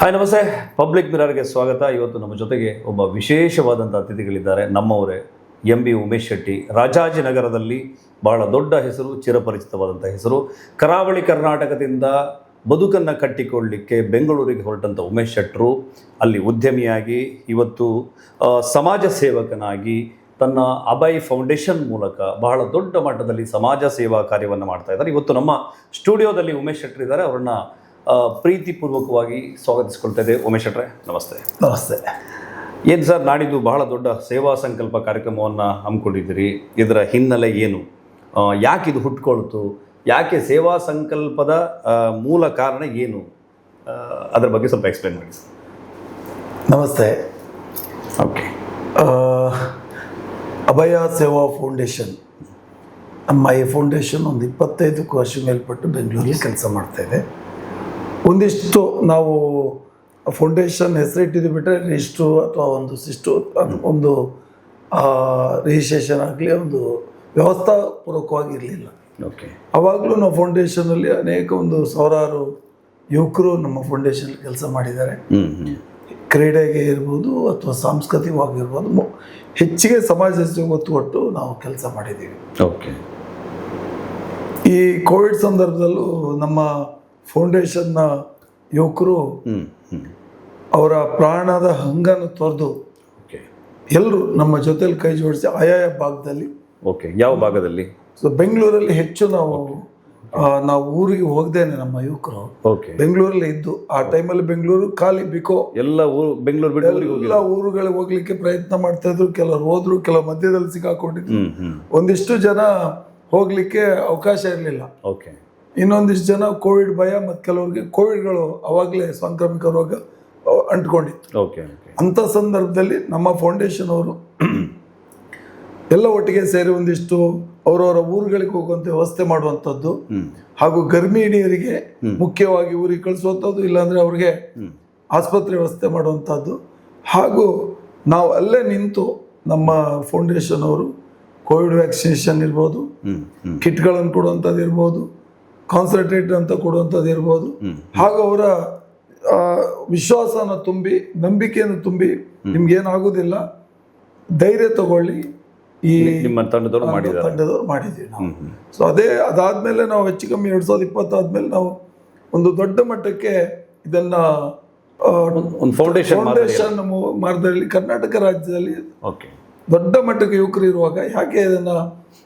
Hi ನಮಸ್ತೆ. Public ಮಿರರ್ಗೆ ಸ್ವಾಗತ. ಇವತ್ತು ನಮ್ಮ ಜೊತೆಗೆ ಒಬ್ಬ ವಿಶೇಷವಾದಂಥ ಅತಿಥಿಗಳಿದ್ದಾರೆ. ನಮ್ಮವರೇ ಎಂ ಬಿ ಉಮೇಶ್ ಶೆಟ್ಟಿ. ರಾಜಾಜಿನಗರದಲ್ಲಿ ಬಹಳ ದೊಡ್ಡ ಹೆಸರು ಚಿರಪರಿಚಿತವಾದಂಥ ಹೆಸರು. ಕರಾವಳಿ ಕರ್ನಾಟಕದಿಂದ ಬದುಕನ್ನು ಕಟ್ಟಿಕೊಳ್ಳಲಿಕ್ಕೆ ಬೆಂಗಳೂರಿಗೆ ಹೊರಟಂಥ ಉಮೇಶ್ ಶೆಟ್ಟರು ಅಲ್ಲಿ ಉದ್ಯಮಿಯಾಗಿ, ಇವತ್ತು ಸಮಾಜ ಸೇವಕನಾಗಿ ತನ್ನ ಅಭಯ್ ಫೌಂಡೇಶನ್ ಮೂಲಕ ಬಹಳ ದೊಡ್ಡ ಮಟ್ಟದಲ್ಲಿ ಸಮಾಜ ಸೇವಾ ಕಾರ್ಯವನ್ನು ಮಾಡ್ತಾ ಇದ್ದಾರೆ. ಇವತ್ತು ನಮ್ಮ ಸ್ಟುಡಿಯೋದಲ್ಲಿ ಉಮೇಶ್ ಶೆಟ್ಟರ್ ಇದ್ದಾರೆ. ಅವರನ್ನ ಪ್ರೀತಿಪೂರ್ವಕವಾಗಿ ಸ್ವಾಗತಿಸ್ಕೊಳ್ತಾ ಇದೆ ಉಮೇಶ್ ಶೆಟ್ರೆ ನಮಸ್ತೆ. ನಮಸ್ತೆ. ಏನು ಸರ್ ನಾಡಿದ್ದು ಬಹಳ ದೊಡ್ಡ ಸೇವಾ ಸಂಕಲ್ಪ ಕಾರ್ಯಕ್ರಮವನ್ನು ಹಮ್ಮಿಕೊಂಡಿದ್ದೀರಿ. ಇದರ ಹಿನ್ನೆಲೆ ಏನು? ಯಾಕೆ ಇದು ಹುಟ್ಕೊಳ್ತು? ಯಾಕೆ ಸೇವಾ ಸಂಕಲ್ಪದ ಮೂಲ ಕಾರಣ ಏನು? ಅದರ ಬಗ್ಗೆ ಸ್ವಲ್ಪ ಎಕ್ಸ್ಪ್ಲೈನ್ ಮಾಡಿ. ಸರ್ ನಮಸ್ತೆ ಓಕೆ ಅಭಯ ಸೇವಾ ಫೌಂಡೇಶನ್. ನಮ್ಮ ಈ ಫೌಂಡೇಶನ್ ಒಂದು ಇಪ್ಪತ್ತೈದಕ್ಕೂ ವರ್ಷ ಮೇಲ್ಪಟ್ಟು ಬೆಂಗಳೂರಲ್ಲಿ ಕೆಲಸ ಮಾಡ್ತಾ ಇದೆ. ಒಂದಿಷ್ಟು ನಾವು ಫೌಂಡೇಶನ್ ಹೆಸರಿಟ್ಟಿದ್ದು ಬಿಟ್ಟರೆ ರಿಜಿಸ್ಟ್ರು ಅಥವಾ ಒಂದು ಸಿಸ್ಟು ಒಂದು ರಿಜಿಸ್ಟ್ರೇಷನ್ ಆಗಲಿ ಒಂದು ವ್ಯವಸ್ಥಾಪೂರ್ವಕವಾಗಿ ಇರಲಿಲ್ಲ ಓಕೆ ಆವಾಗಲೂ ನಾವು ಫೌಂಡೇಶನಲ್ಲಿ ಅನೇಕ ಒಂದು ಸಾವಿರಾರು ಯುವಕರು ನಮ್ಮ ಫೌಂಡೇಶನ್ ಕೆಲಸ ಮಾಡಿದ್ದಾರೆ. ಕ್ರೀಡೆಗೆ ಇರ್ಬೋದು ಅಥವಾ ಸಾಂಸ್ಕೃತಿಕವಾಗಿರ್ಬೋದು ಹೆಚ್ಚಿಗೆ ಸಮಾಜ ಒತ್ತು ಕೊಟ್ಟು ನಾವು ಕೆಲಸ ಮಾಡಿದ್ದೀವಿ. ಓಕೆ ಈ ಕೋವಿಡ್ ಸಂದರ್ಭದಲ್ಲೂ ನಮ್ಮ ಫೌಂಡೇಶನ್ನ ಯುವಕರು ಅವರ ಪ್ರಾಣದ ಹಂಗನ್ನು ತೊರೆದು ಓಕೆ ಎಲ್ಲರೂ ನಮ್ಮ ಜೊತೆಲಿ ಕೈ ಜೋಡಿಸಿ ಆಯಾಯ ಭಾಗದಲ್ಲಿ. ಓಕೆ ಯಾವ ಭಾಗದಲ್ಲಿ? ಸೊ ಬೆಂಗಳೂರಲ್ಲಿ ಹೆಚ್ಚು ನಾವು ನಾವು ಊರಿಗೆ ಹೋಗ್ದೇನೆ ನಮ್ಮ ಯುವಕರು. ಓಕೆ ಬೆಂಗಳೂರಲ್ಲಿ ಇದ್ದು ಆ ಟೈಮಲ್ಲಿ ಬೆಂಗಳೂರು ಖಾಲಿ ಬಿಕೋ. ಎಲ್ಲ ಊರು ಬೆಂಗಳೂರು ಬಿಟ್ಟು ಎಲ್ಲ ಊರುಗಳಿಗೆ ಹೋಗ್ಲಿಕ್ಕೆ ಪ್ರಯತ್ನ ಮಾಡ್ತಾ ಇದ್ರು. ಕೆಲವರು ಹೋದ್ರು ಕೆಲವು ಮಧ್ಯದಲ್ಲಿ ಸಿಕ್ಕಾಕೊಂಡಿದ್ರು. ಒಂದಿಷ್ಟು ಜನ ಹೋಗ್ಲಿಕ್ಕೆ ಅವಕಾಶ ಇರಲಿಲ್ಲ. ಓಕೆ ಇನ್ನೊಂದಿಷ್ಟು ಜನ ಕೋವಿಡ್ ಭಯ ಮತ್ತು ಕೆಲವರಿಗೆ ಕೋವಿಡ್ಗಳು ಅವಾಗಲೇ ಸಾಂಕ್ರಾಮಿಕ ರೋಗ ಅಂಟ್ಕೊಂಡಿತ್ತು. ಓಕೆ ಅಂಥ ಸಂದರ್ಭದಲ್ಲಿ ನಮ್ಮ ಫೌಂಡೇಶನ್ ಅವರು ಎಲ್ಲ ಒಟ್ಟಿಗೆ ಸೇರಿ ಒಂದಿಷ್ಟು ಅವರವರ ಊರುಗಳಿಗೆ ಹೋಗುವಂಥ ವ್ಯವಸ್ಥೆ ಮಾಡುವಂಥದ್ದು ಹಾಗೂ ಗರ್ಭಿಣಿಯರಿಗೆ ಮುಖ್ಯವಾಗಿ ಊರಿಗೆ ಕಳಿಸುವಂಥದ್ದು ಇಲ್ಲಾಂದರೆ ಅವ್ರಿಗೆ ಆಸ್ಪತ್ರೆ ವ್ಯವಸ್ಥೆ ಮಾಡುವಂಥದ್ದು. ಹಾಗೂ ನಾವು ಅಲ್ಲೇ ನಿಂತು ನಮ್ಮ ಫೌಂಡೇಶನ್ ಅವರು ಕೋವಿಡ್ ವ್ಯಾಕ್ಸಿನೇಷನ್ ಇರ್ಬೋದು ಕಿಟ್ಗಳನ್ನು ಕೊಡುವಂಥದ್ದು ಇರ್ಬೋದು ಕಾನ್ಸಂಟ್ರೇಟ್ ಅಂತ ಕೊಡುವಂಥದ್ದು ಇರ್ಬೋದು. ಹಾಗೂ ಅವರ ವಿಶ್ವಾಸನ ತುಂಬಿ ನಂಬಿಕೆಯನ್ನು ತುಂಬಿ ನಿಮ್ಗೇನಾಗೋದಿಲ್ಲ ಧೈರ್ಯ ತಗೊಳ್ಳಿ. ಈ ನಿಮ್ಮ ತಂಡದವರು ತಂಡದವರು ಮಾಡಿದ್ದೀವಿ ನಾವು. ಸೊ ಅದೇ ಅದಾದ್ಮೇಲೆ ನಾವು ಹೆಚ್ಚು ಕಮ್ಮಿ ಎರಡು ಸಾವಿರದ ಇಪ್ಪತ್ತಾದ್ಮೇಲೆ ನಾವು ಒಂದು ದೊಡ್ಡ ಮಟ್ಟಕ್ಕೆ ಇದನ್ನ ಒಂದು ಫೌಂಡೇಶನ್ ಫೌಂಡೇಶನ್ ಮಾರ್ಗದಲ್ಲಿ ಕರ್ನಾಟಕ ರಾಜ್ಯದಲ್ಲಿ ಓಕೆ ದೊಡ್ಡ ಮಟ್ಟಕ್ಕೆ ಯುವಕರು ಇರುವಾಗ ಯಾಕೆ ಇದನ್ನ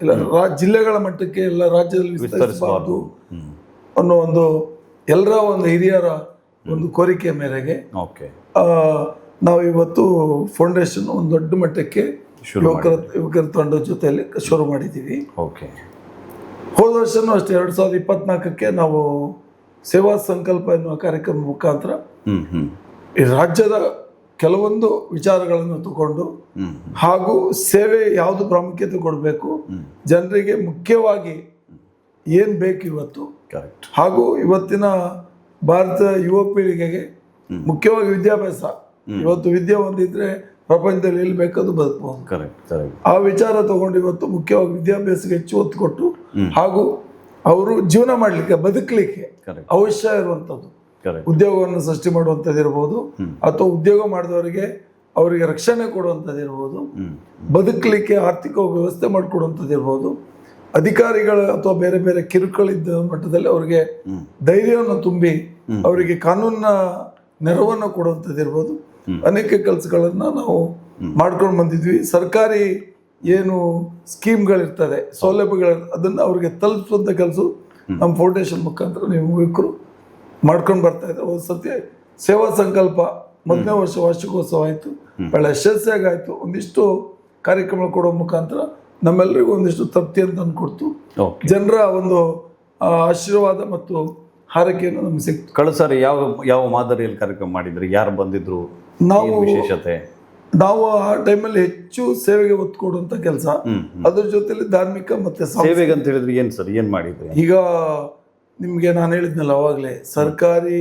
ಇಲ್ಲ ರಾ- ಜಿಲ್ಲೆಗಳ ಮಟ್ಟಕ್ಕೆ ಎಲ್ಲ ರಾಜ್ಯದಲ್ಲಿ ವಿಸ್ತರಿಸಬಾರ್ದು ಅನ್ನೋ ಒಂದು ಎಲ್ಲರ ಒಂದು ಹಿರಿಯರ ಒಂದು ಕೋರಿಕೆ ಮೇರೆಗೆ ಓಕೆ. ನಾವು ಇವತ್ತು ಫೌಂಡೇಶನ್ ಒಂದು ದೊಡ್ಡ ಮಟ್ಟಕ್ಕೆ ಯುವಕರ ಯುವಕರ ತಂಡದ ಜೊತೆಯಲ್ಲಿ ಶುರು ಮಾಡಿದ್ದೀವಿ. ಓಕೆ. ಹೋದ ವರ್ಷನೂ ಅಷ್ಟೇ ಎರಡು ಸಾವಿರದ ಇಪ್ಪತ್ನಾಲ್ಕಕ್ಕೆ ನಾವು ಸೇವಾ ಸಂಕಲ್ಪ ಎನ್ನುವ ಕಾರ್ಯಕ್ರಮ ಮುಖಾಂತರ ಈ ರಾಜ್ಯದ ಕೆಲವೊಂದು ವಿಚಾರಗಳನ್ನು ತಗೊಂಡು ಹಾಗೂ ಸೇವೆ ಯಾವುದು ಪ್ರಾಮುಖ್ಯತೆ ಕೊಡಬೇಕು ಜನರಿಗೆ ಮುಖ್ಯವಾಗಿ ಏನು ಬೇಕು ಇವತ್ತು. ಕರೆಕ್ಟ್ ಹಾಗೂ ಇವತ್ತಿನ ಭಾರತ ಯುವ ಪೀಳಿಗೆಗೆ ಮುಖ್ಯವಾಗಿ ವಿದ್ಯಾಭ್ಯಾಸ. ಇವತ್ತು ವಿದ್ಯೆ ಒಂದಿದ್ರೆ ಪ್ರಪಂಚದಲ್ಲಿ ಎಲ್ಲಿ ಬೇಕಾದ್ರೂ ಬದುಕಬಹುದು ಕರೆಕ್ಟ್ ಕರೆಕ್ಟ್ ಆ ವಿಚಾರ ತಗೊಂಡು ಇವತ್ತು ಮುಖ್ಯವಾಗಿ ವಿದ್ಯಾಭ್ಯಾಸಕ್ಕೆ ಹೆಚ್ಚು ಒತ್ತು ಕೊಟ್ಟು ಹಾಗೂ ಅವರು ಜೀವನ ಮಾಡಲಿಕ್ಕೆ ಬದುಕಲಿಕ್ಕೆ ಕರೆಕ್ಟ್ ಅವಶ್ಯ ಇರುವಂಥದ್ದು. ಉದ್ಯೋಗವನ್ನು ಸೃಷ್ಟಿ ಮಾಡುವಂಥದ್ದು ಇರ್ಬೋದು ಅಥವಾ ಉದ್ಯೋಗ ಮಾಡಿದವರಿಗೆ ಅವರಿಗೆ ರಕ್ಷಣೆ ಕೊಡುವಂಥದ್ದು ಇರ್ಬೋದು ಬದುಕಲಿಕ್ಕೆ ಆರ್ಥಿಕ ವ್ಯವಸ್ಥೆ ಮಾಡಿಕೊಡುವಂಥದ್ದು ಇರ್ಬೋದು ಅಧಿಕಾರಿಗಳು ಅಥವಾ ಬೇರೆ ಬೇರೆ ಕಿರುಕುಳಿದ್ದ ಮಟ್ಟದಲ್ಲಿ ಅವರಿಗೆ ಧೈರ್ಯವನ್ನು ತುಂಬಿ ಅವರಿಗೆ ಕಾನೂನಿನ ನೆರವನ್ನು ಕೊಡುವಂಥದ್ದು ಇರ್ಬೋದು. ಅನೇಕ ಕೆಲಸಗಳನ್ನು ನಾವು ಮಾಡ್ಕೊಂಡು ಬಂದಿದ್ವಿ. ಸರ್ಕಾರಿ ಏನು ಸ್ಕೀಮ್ಗಳಿರ್ತದೆ ಸೌಲಭ್ಯಗಳ ಅದನ್ನು ಅವರಿಗೆ ತಲುಪಿಸುವಂಥ ಕೆಲಸ ನಮ್ಮ ಫೌಂಡೇಶನ್ ಮುಖಾಂತರ ನೀವು ಯುವಕರು ಮಾಡ್ಕೊಂಡು ಬರ್ತಾ ಇದ್ದೆ. ಒಂದು ಸತಿ ಸೇವಾ ಸಂಕಲ್ಪ ಮೊದಲನೇ ವರ್ಷ ವಾರ್ಷಿಕೋತ್ಸವ ಆಯಿತು. ಭಾಳ ಯಶಸ್ವಿಯಾಗಿ ಆಯಿತು. ಒಂದಿಷ್ಟು ಕಾರ್ಯಕ್ರಮ ಕೊಡೋ ಮುಖಾಂತರ ನಮ್ಮೆಲ್ಲರಿಗೂ ಒಂದಿಷ್ಟು ತೃಪ್ತಿ ಅಂತ ಅಂದ್ಕೊಡ್ತು ಜನರ ಒಂದು ಆಶೀರ್ವಾದ ಮತ್ತು ಹಾರೈಕೆಯನ್ನು ನಮ್ಗೆ ಸಿಕ್ತು. ಕಳು ಸಾರಿ ಯಾವ ಯಾವ ಮಾದರಿಯಲ್ಲಿ ಕಾರ್ಯಕ್ರಮ ಮಾಡಿದ್ರಿ? ಯಾರು ಬಂದಿದ್ರು? ನಾವು ವಿಶೇಷತೆ? ನಾವು ಆ ಟೈಮಲ್ಲಿ ಹೆಚ್ಚು ಸೇವೆಗೆ ಒತ್ತು ಕೊಡುವಂಥ ಕೆಲಸ. ಅದ್ರ ಜೊತೆಲಿ ಧಾರ್ಮಿಕ ಮತ್ತೆ ಸೇವೆಗೆ ಅಂತ ಹೇಳಿದ್ರೆ ಏನು ಸರ್ ಏನು ಮಾಡಿದ್ರಿ? ಈಗ ನಿಮಗೆ ನಾನು ಹೇಳಿದ್ನಲ್ಲ ಅವಾಗಲೇ ಸರ್ಕಾರಿ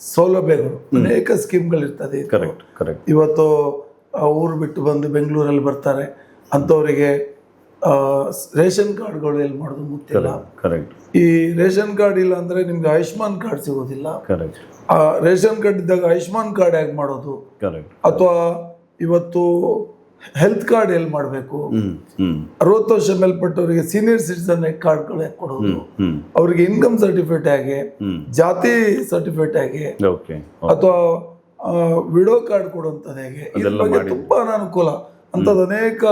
ಸೌಲಭ್ಯಗಳು ಅನೇಕ ಸ್ಕೀಮ್ಗಳಿರ್ತದೆ ಕರೆಕ್ಟ್ ಕರೆಕ್ಟ್ ಇವತ್ತು ಊರು ಬಿಟ್ಟು ಬಂದು ಬೆಂಗಳೂರಲ್ಲಿ ಬರ್ತಾರೆ ಅಂಥವರಿಗೆ ರೇಷನ್ ಕಾರ್ಡ್ಗಳು ಎಲ್ಲಿ ಮಾಡೋದು ಗೊತ್ತಿಲ್ಲ ಕರೆಕ್ಟ್ ಈ ರೇಷನ್ ಕಾರ್ಡ್ ಇಲ್ಲ ಅಂದ್ರೆ ನಿಮ್ಗೆ ಆಯುಷ್ಮಾನ್ ಕಾರ್ಡ್ ಸಿಗೋದಿಲ್ಲ. ಕರೆಕ್ಟ್ ಆ ರೇಷನ್ ಕಾರ್ಡ್ ಇದ್ದಾಗ ಆಯುಷ್ಮಾನ್ ಕಾರ್ಡ್ ಹೇಗೆ ಮಾಡೋದು? ಕರೆಕ್ಟ್ ಅಥವಾ ಇವತ್ತು ಹೆಲ್ತ್ ಕಾರ್ಡ್ ಎಲ್ಲಿ ಮಾಡಬೇಕು? ಅರವತ್ತು ವರ್ಷ ಮೇಲ್ಪಟ್ಟವರಿಗೆ ಸೀನಿಯರ್ ಸಿಟಿಸನ್ ಕಾರ್ಡ್ಗಳು ಹೇಗೆ ಕೊಡೋದು. ಅವರಿಗೆ ಇನ್ಕಮ್ ಸರ್ಟಿಫಿಕೇಟ್ ಆಗಿ ಜಾತಿ ಸರ್ಟಿಫಿಕೇಟ್ ಆಗಿ ಓಕೆ ಅಥವಾ ವಿಡೋ ಕಾರ್ಡ್ ಕೊಡುವಂಥದ್ದು ಹೇಗೆ? ಇದ್ರ ಬಗ್ಗೆ ತುಂಬಾ ಅನಾನುಕೂಲ. ಅಂಥದ್ದು ಅನೇಕ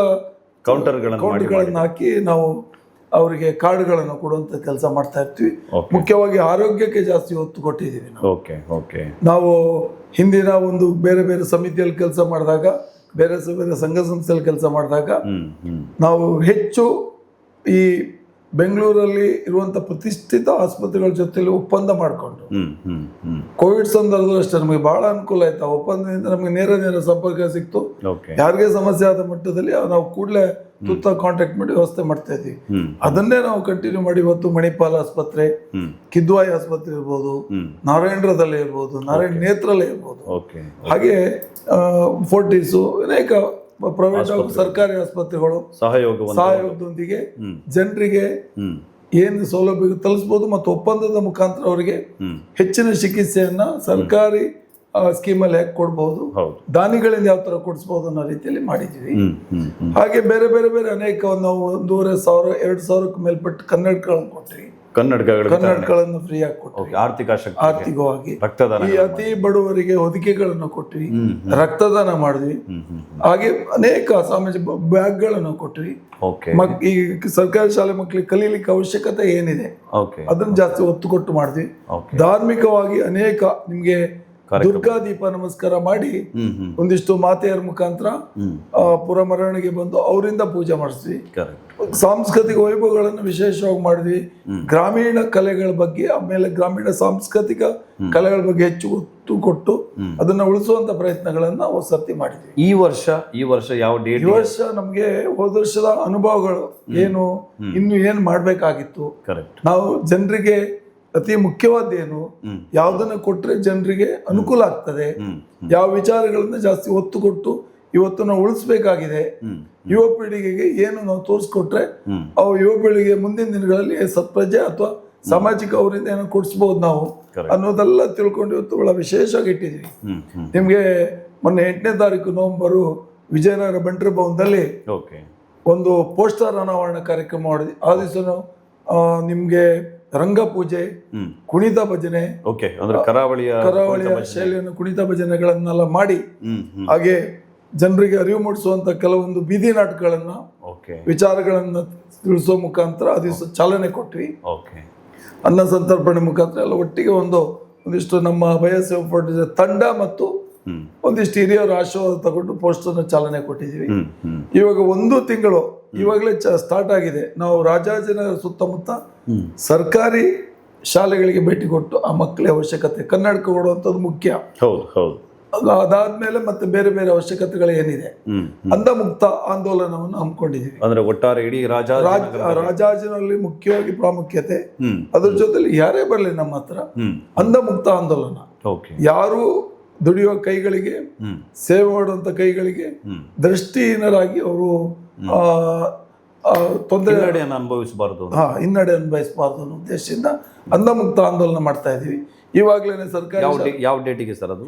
ಕೌಂಟರ್ಗಳನ್ನು ಮಾಡಿ ಹಾಕಿ ನಾವು ಅವರಿಗೆ ಕಾರ್ಡ್ಗಳನ್ನು ಕೊಡುವಂಥ ಕೆಲಸ ಮಾಡ್ತಾ ಇರ್ತೀವಿ. ಮುಖ್ಯವಾಗಿ ಆರೋಗ್ಯಕ್ಕೆ ಜಾಸ್ತಿ ಒತ್ತು ಕೊಟ್ಟಿದ್ದೀವಿ ನಾವು. ಓಕೆ ಓಕೆ ನಾವು ಹಿಂದಿನ ಒಂದು ಬೇರೆ ಬೇರೆ ಸಮಿತಿಯಲ್ಲಿ ಕೆಲಸ ಮಾಡಿದಾಗ ಬೇರೆ ಬೇರೆ ಸಂಘ ಸಂಸ್ಥೆಯಲ್ಲಿ ಕೆಲಸ ಮಾಡಿದಾಗ ನಾವು ಹೆಚ್ಚು ಈ ಬೆಂಗಳೂರಲ್ಲಿ ಇರುವಂಥ ಪ್ರತಿಷ್ಠಿತ ಆಸ್ಪತ್ರೆಗಳ ಜೊತೆಲಿ ಒಪ್ಪಂದ ಮಾಡಿಕೊಂಡು. ಕೋವಿಡ್ ಸಂದರ್ಭದಲ್ಲೂ ಅಷ್ಟೇ ನಮಗೆ ಬಹಳ ಅನುಕೂಲ ಆಯ್ತು. ಆ ಒಪ್ಪಂದದಿಂದ ನಮಗೆ ನೇರ ನೇರ ಸಂಪರ್ಕ ಸಿಕ್ತು. ಯಾರಿಗೆ ಸಮಸ್ಯೆ ಆದ ಮಟ್ಟದಲ್ಲಿ ನಾವು ಕೂಡಲೇ ತುತ್ತ ಕಾಂಟ್ಯಾಕ್ಟ್ ಮಾಡಿ ವ್ಯವಸ್ಥೆ ಮಾಡ್ತಾ ಇದ್ವಿ. ಅದನ್ನೇ ನಾವು ಕಂಟಿನ್ಯೂ ಮಾಡಿ ಇವತ್ತು ಮಣಿಪಾಲ್ ಆಸ್ಪತ್ರೆ ಕಿದ್ವಾಯಿ ಆಸ್ಪತ್ರೆ ಇರ್ಬೋದು ನಾರಾಯಣರದಲ್ಲೇ ಇರ್ಬೋದು ನಾರಾಯಣ ನೇತ್ರಲ್ಲೇ ಇರ್ಬೋದು. ಓಕೆ ಹಾಗೆ ಫೋರ್ಟಿಸು ಅನೇಕ ಪ್ರೈವೇಟ್ ಹಾಗೂ ಸರ್ಕಾರಿ ಆಸ್ಪತ್ರೆಗಳು ಸಹಯೋಗ ಸಹಯೋಗದೊಂದಿಗೆ ಜನರಿಗೆ ಏನು ಸೌಲಭ್ಯ ತಲುಪಿಸ್ಬೋದು ಮತ್ತು ಒಪ್ಪಂದದ ಮುಖಾಂತರ ಅವರಿಗೆ ಹೆಚ್ಚಿನ ಚಿಕಿತ್ಸೆಯನ್ನ ಸರ್ಕಾರಿ ಸ್ಕೀಮಲ್ಲಿ ಹೇಗೆ ಕೊಡ್ಬೋದು? ದಾನಿಗಳಿಂದ ಯಾವ ಥರ ಕೊಡಿಸ್ಬೋದು ಅನ್ನೋ ರೀತಿಯಲ್ಲಿ ಮಾಡಿದ್ದೀವಿ. ಹಾಗೆ ಬೇರೆ ಬೇರೆ ಬೇರೆ ಅನೇಕ ಒಂದು ನಾವು ಒಂದೂವರೆ ಸಾವಿರ ಎರಡು ಸಾವಿರಕ್ಕೆ ಮೇಲ್ಪಟ್ಟು ಕನ್ನಡಗಳನ್ನು ಕೊಟ್ರಿ ಕನ್ನಡಕಗಳು ಕನ್ನಡಗಳನ್ನು ಫ್ರೀ ಆಗಿ ಕೊಟ್ರಿ. ಆರ್ಥಿಕ ಆರ್ಥಿಕವಾಗಿ. ರಕ್ತದಾನ ಈ ಅತಿ ಬಡವರಿಗೆ ಹೊದಿಕೆಗಳನ್ನು ಕೊಟ್ವಿ ರಕ್ತದಾನ ಮಾಡಿದ್ವಿ ಹಾಗೆ ಅನೇಕ ಸಾಮಾಜಿಕ ಬ್ಯಾಗ್ಗಳನ್ನು ಕೊಟ್ವಿ ಈ ಸರ್ಕಾರಿ ಶಾಲೆ ಮಕ್ಕಳಿಗೆ ಕಲೀಲಿಕ್ಕೆ ಅವಶ್ಯಕತೆ ಏನಿದೆ ಅದನ್ನ ಜಾಸ್ತಿ ಒತ್ತು ಕೊಟ್ಟು ಮಾಡಿದ್ವಿ ಧಾರ್ಮಿಕವಾಗಿ ಅನೇಕ ನಿಮ್ಗೆ ದುರ್ಗಾ ದೀಪ ನಮಸ್ಕಾರ ಮಾಡಿ ಒಂದಿಷ್ಟು ಮಾತೆಯರ ಮುಖಾಂತರ ಪುರ ಪುರಮರಣಿಗೆ ಬಂದು ಅವರಿಂದ ಪೂಜೆ ಮಾಡಿಸ್ವಿ ಸಾಂಸ್ಕೃತಿಕ ವೈಭವಗಳನ್ನು ವಿಶೇಷವಾಗಿ ಮಾಡಿದ್ವಿ. ಗ್ರಾಮೀಣ ಕಲೆಗಳ ಬಗ್ಗೆ ಆಮೇಲೆ ಗ್ರಾಮೀಣ ಸಾಂಸ್ಕೃತಿಕ ಕಲೆಗಳ ಬಗ್ಗೆ ಹೆಚ್ಚು ಒತ್ತು ಕೊಟ್ಟು ಅದನ್ನ ಉಳಿಸುವಂತ ಪ್ರಯತ್ನಗಳನ್ನ ನಾವು ಸರ್ತಿ ಮಾಡಿದ್ವಿ. ಈ ವರ್ಷ ಈ ವರ್ಷ ಯಾವ ಡೇಟ್ ಈ ವರ್ಷ ನಮ್ಗೆ ಹೋದ ವರ್ಷದ ಅನುಭವಗಳು ಏನು ಇನ್ನು ಏನ್ ಮಾಡ್ಬೇಕಾಗಿತ್ತು. ನಾವು ಜನರಿಗೆ ಅತಿ ಮುಖ್ಯವಾದ್ದೇನು ಯಾವ್ದನ್ನ ಕೊಟ್ರೆ ಜನರಿಗೆ ಅನುಕೂಲ ಆಗ್ತದೆ. ಯಾವ ವಿಚಾರಗಳನ್ನ ಜಾಸ್ತಿ ಒತ್ತು ಕೊಟ್ಟು ಇವತ್ತು ನಾವು ಉಳಿಸ್ಬೇಕಾಗಿದೆ ಯುವ ಪೀಳಿಗೆಗೆ ಏನು ನಾವು ತೋರಿಸ್ಕೊಟ್ರೆ ಆ ಅವು ಯುವ ಪೀಳಿಗೆ ಮುಂದಿನ ದಿನಗಳಲ್ಲಿ ಸತ್ಪ್ರಜೆ ಅಥವಾ ಸಾಮಾಜಿಕ ಅವರಿಂದ ಏನೋ ಕೊಡಿಸ್ಬೋದು ನಾವು. ಅನ್ನೋದೆಲ್ಲ ತಿಳ್ಕೊಂಡು ಇವತ್ತು ಬಹಳ ವಿಶೇಷವಾಗಿ ಇಟ್ಟಿದ್ದೀವಿ. ನಿಮಗೆ ಮೊನ್ನೆ ಎಂಟನೇ ತಾರೀಕು ನವೆಂಬರು ವಿಜಯನಗರ ಬಂಟ್ರ ಭವನದಲ್ಲಿ ಓಕೆ ಒಂದು ಪೋಸ್ಟರ್ ಅನಾವರಣ ಕಾರ್ಯಕ್ರಮ ಮಾಡಿದ್ವಿ ಆ ದಿವಸ ನಿಮಗೆ ರಂಗಪೂಜೆ ಪೂಜೆ ಕುಣಿತ ಭಜನೆ ಓಕೆ ಅಂದ್ರೆ ಕರಾವಳಿಯ ಕರಾವಳಿಯ ಶೈಲಿಯನ್ನು ಕುಣಿತ ಭಜನೆಗಳನ್ನೆಲ್ಲ ಮಾಡಿ ಹಾಗೆ ಜನರಿಗೆ ಅರಿವು ಮೂಡಿಸುವಂತ ಕೆಲವೊಂದು ಬೀದಿ ನಾಟಕಗಳನ್ನ ಓಕೆ. ವಿಚಾರಗಳನ್ನ ತಿಳಿಸೋ ಮುಖಾಂತರ ಆ ದಿವಸ ಚಾಲನೆ ಕೊಟ್ವಿ. ಓಕೆ. ಅನ್ನ ಸಂತರ್ಪಣೆ ಮುಖಾಂತರ ಎಲ್ಲ ಒಟ್ಟಿಗೆ ಒಂದು ಒಂದಿಷ್ಟು ನಮ್ಮ ಫೌಂಡೇಶನ್ ತಂಡ ಮತ್ತು ಒಂದಿಷ್ಟು ಹಿರಿಯರ ಆಶೀರ್ವಾದ ತಗೊಂಡು ಪೋಸ್ಟರ್ನ ಚಾಲನೆ ಕೊಟ್ಟಿದ್ದೀವಿ. ಇವಾಗ ಒಂದು ತಿಂಗಳು ಇವಾಗಲೇ ಸ್ಟಾರ್ಟ್ ಆಗಿದೆ. ನಾವು ರಾಜಾಜಿನಗರ ಸುತ್ತಮುತ್ತ ಸರ್ಕಾರಿ ಶಾಲೆಗಳಿಗೆ ಭೇಟಿ ಕೊಟ್ಟು ಆ ಮಕ್ಕಳ ಅವಶ್ಯಕತೆ ಕನ್ನಡಕ ಕೊಡುವಂಥದ್ದು ಮುಖ್ಯ. ಹೌದು ಹೌದು. ಅದು ಅದಾದ್ಮೇಲೆ ಮತ್ತೆ ಬೇರೆ ಬೇರೆ ಅವಶ್ಯಕತೆಗಳು ಏನಿದೆ? ಅಂದ ಮುಕ್ತ ಆಂದೋಲನವನ್ನು ಹಮ್ಮಿಕೊಂಡಿದ್ದೀವಿ. ಅಂದ್ರೆ ಒಟ್ಟಾರೆ ಇಡೀ ರಾಜ ರಾಜ ರಾಜಾಜಿನಲ್ಲಿ ಮುಖ್ಯವಾಗಿ ಪ್ರಾಮುಖ್ಯತೆ ಅದ್ರ ಜೊತೆಲಿ ಯಾರೇ ಬರಲಿ ನಮ್ಮ ಹತ್ರ ಅಂದ ಮುಕ್ತ ಆಂದೋಲನ. ಯಾರು ದುಡಿಯುವ ಕೈಗಳಿಗೆ ಸೇವೆ ಮಾಡುವಂತ ಕೈಗಳಿಗೆ ದೃಷ್ಟಿಹೀನರಾಗಿ ಅವರು ತೊಂದರೆ ಅನುಭವಿಸಬಾರ್ದು ಅನುಭವಿಸಬಾರದು ಹಾ ಹಿನ್ನಡೆ ಅನುಭವಿಸಬಾರ್ದು ಅನ್ನೋ ಉದ್ದೇಶದಿಂದ ಅಂಧಮುಕ್ತ ಆಂದೋಲನ ಮಾಡ್ತಾ ಇದ್ದೀವಿ ಇವಾಗಲೇ ಸರ್ಕಾರಿ ಯಾವ ಡೇಟಿಗೆ ಸರ್ ಅದು?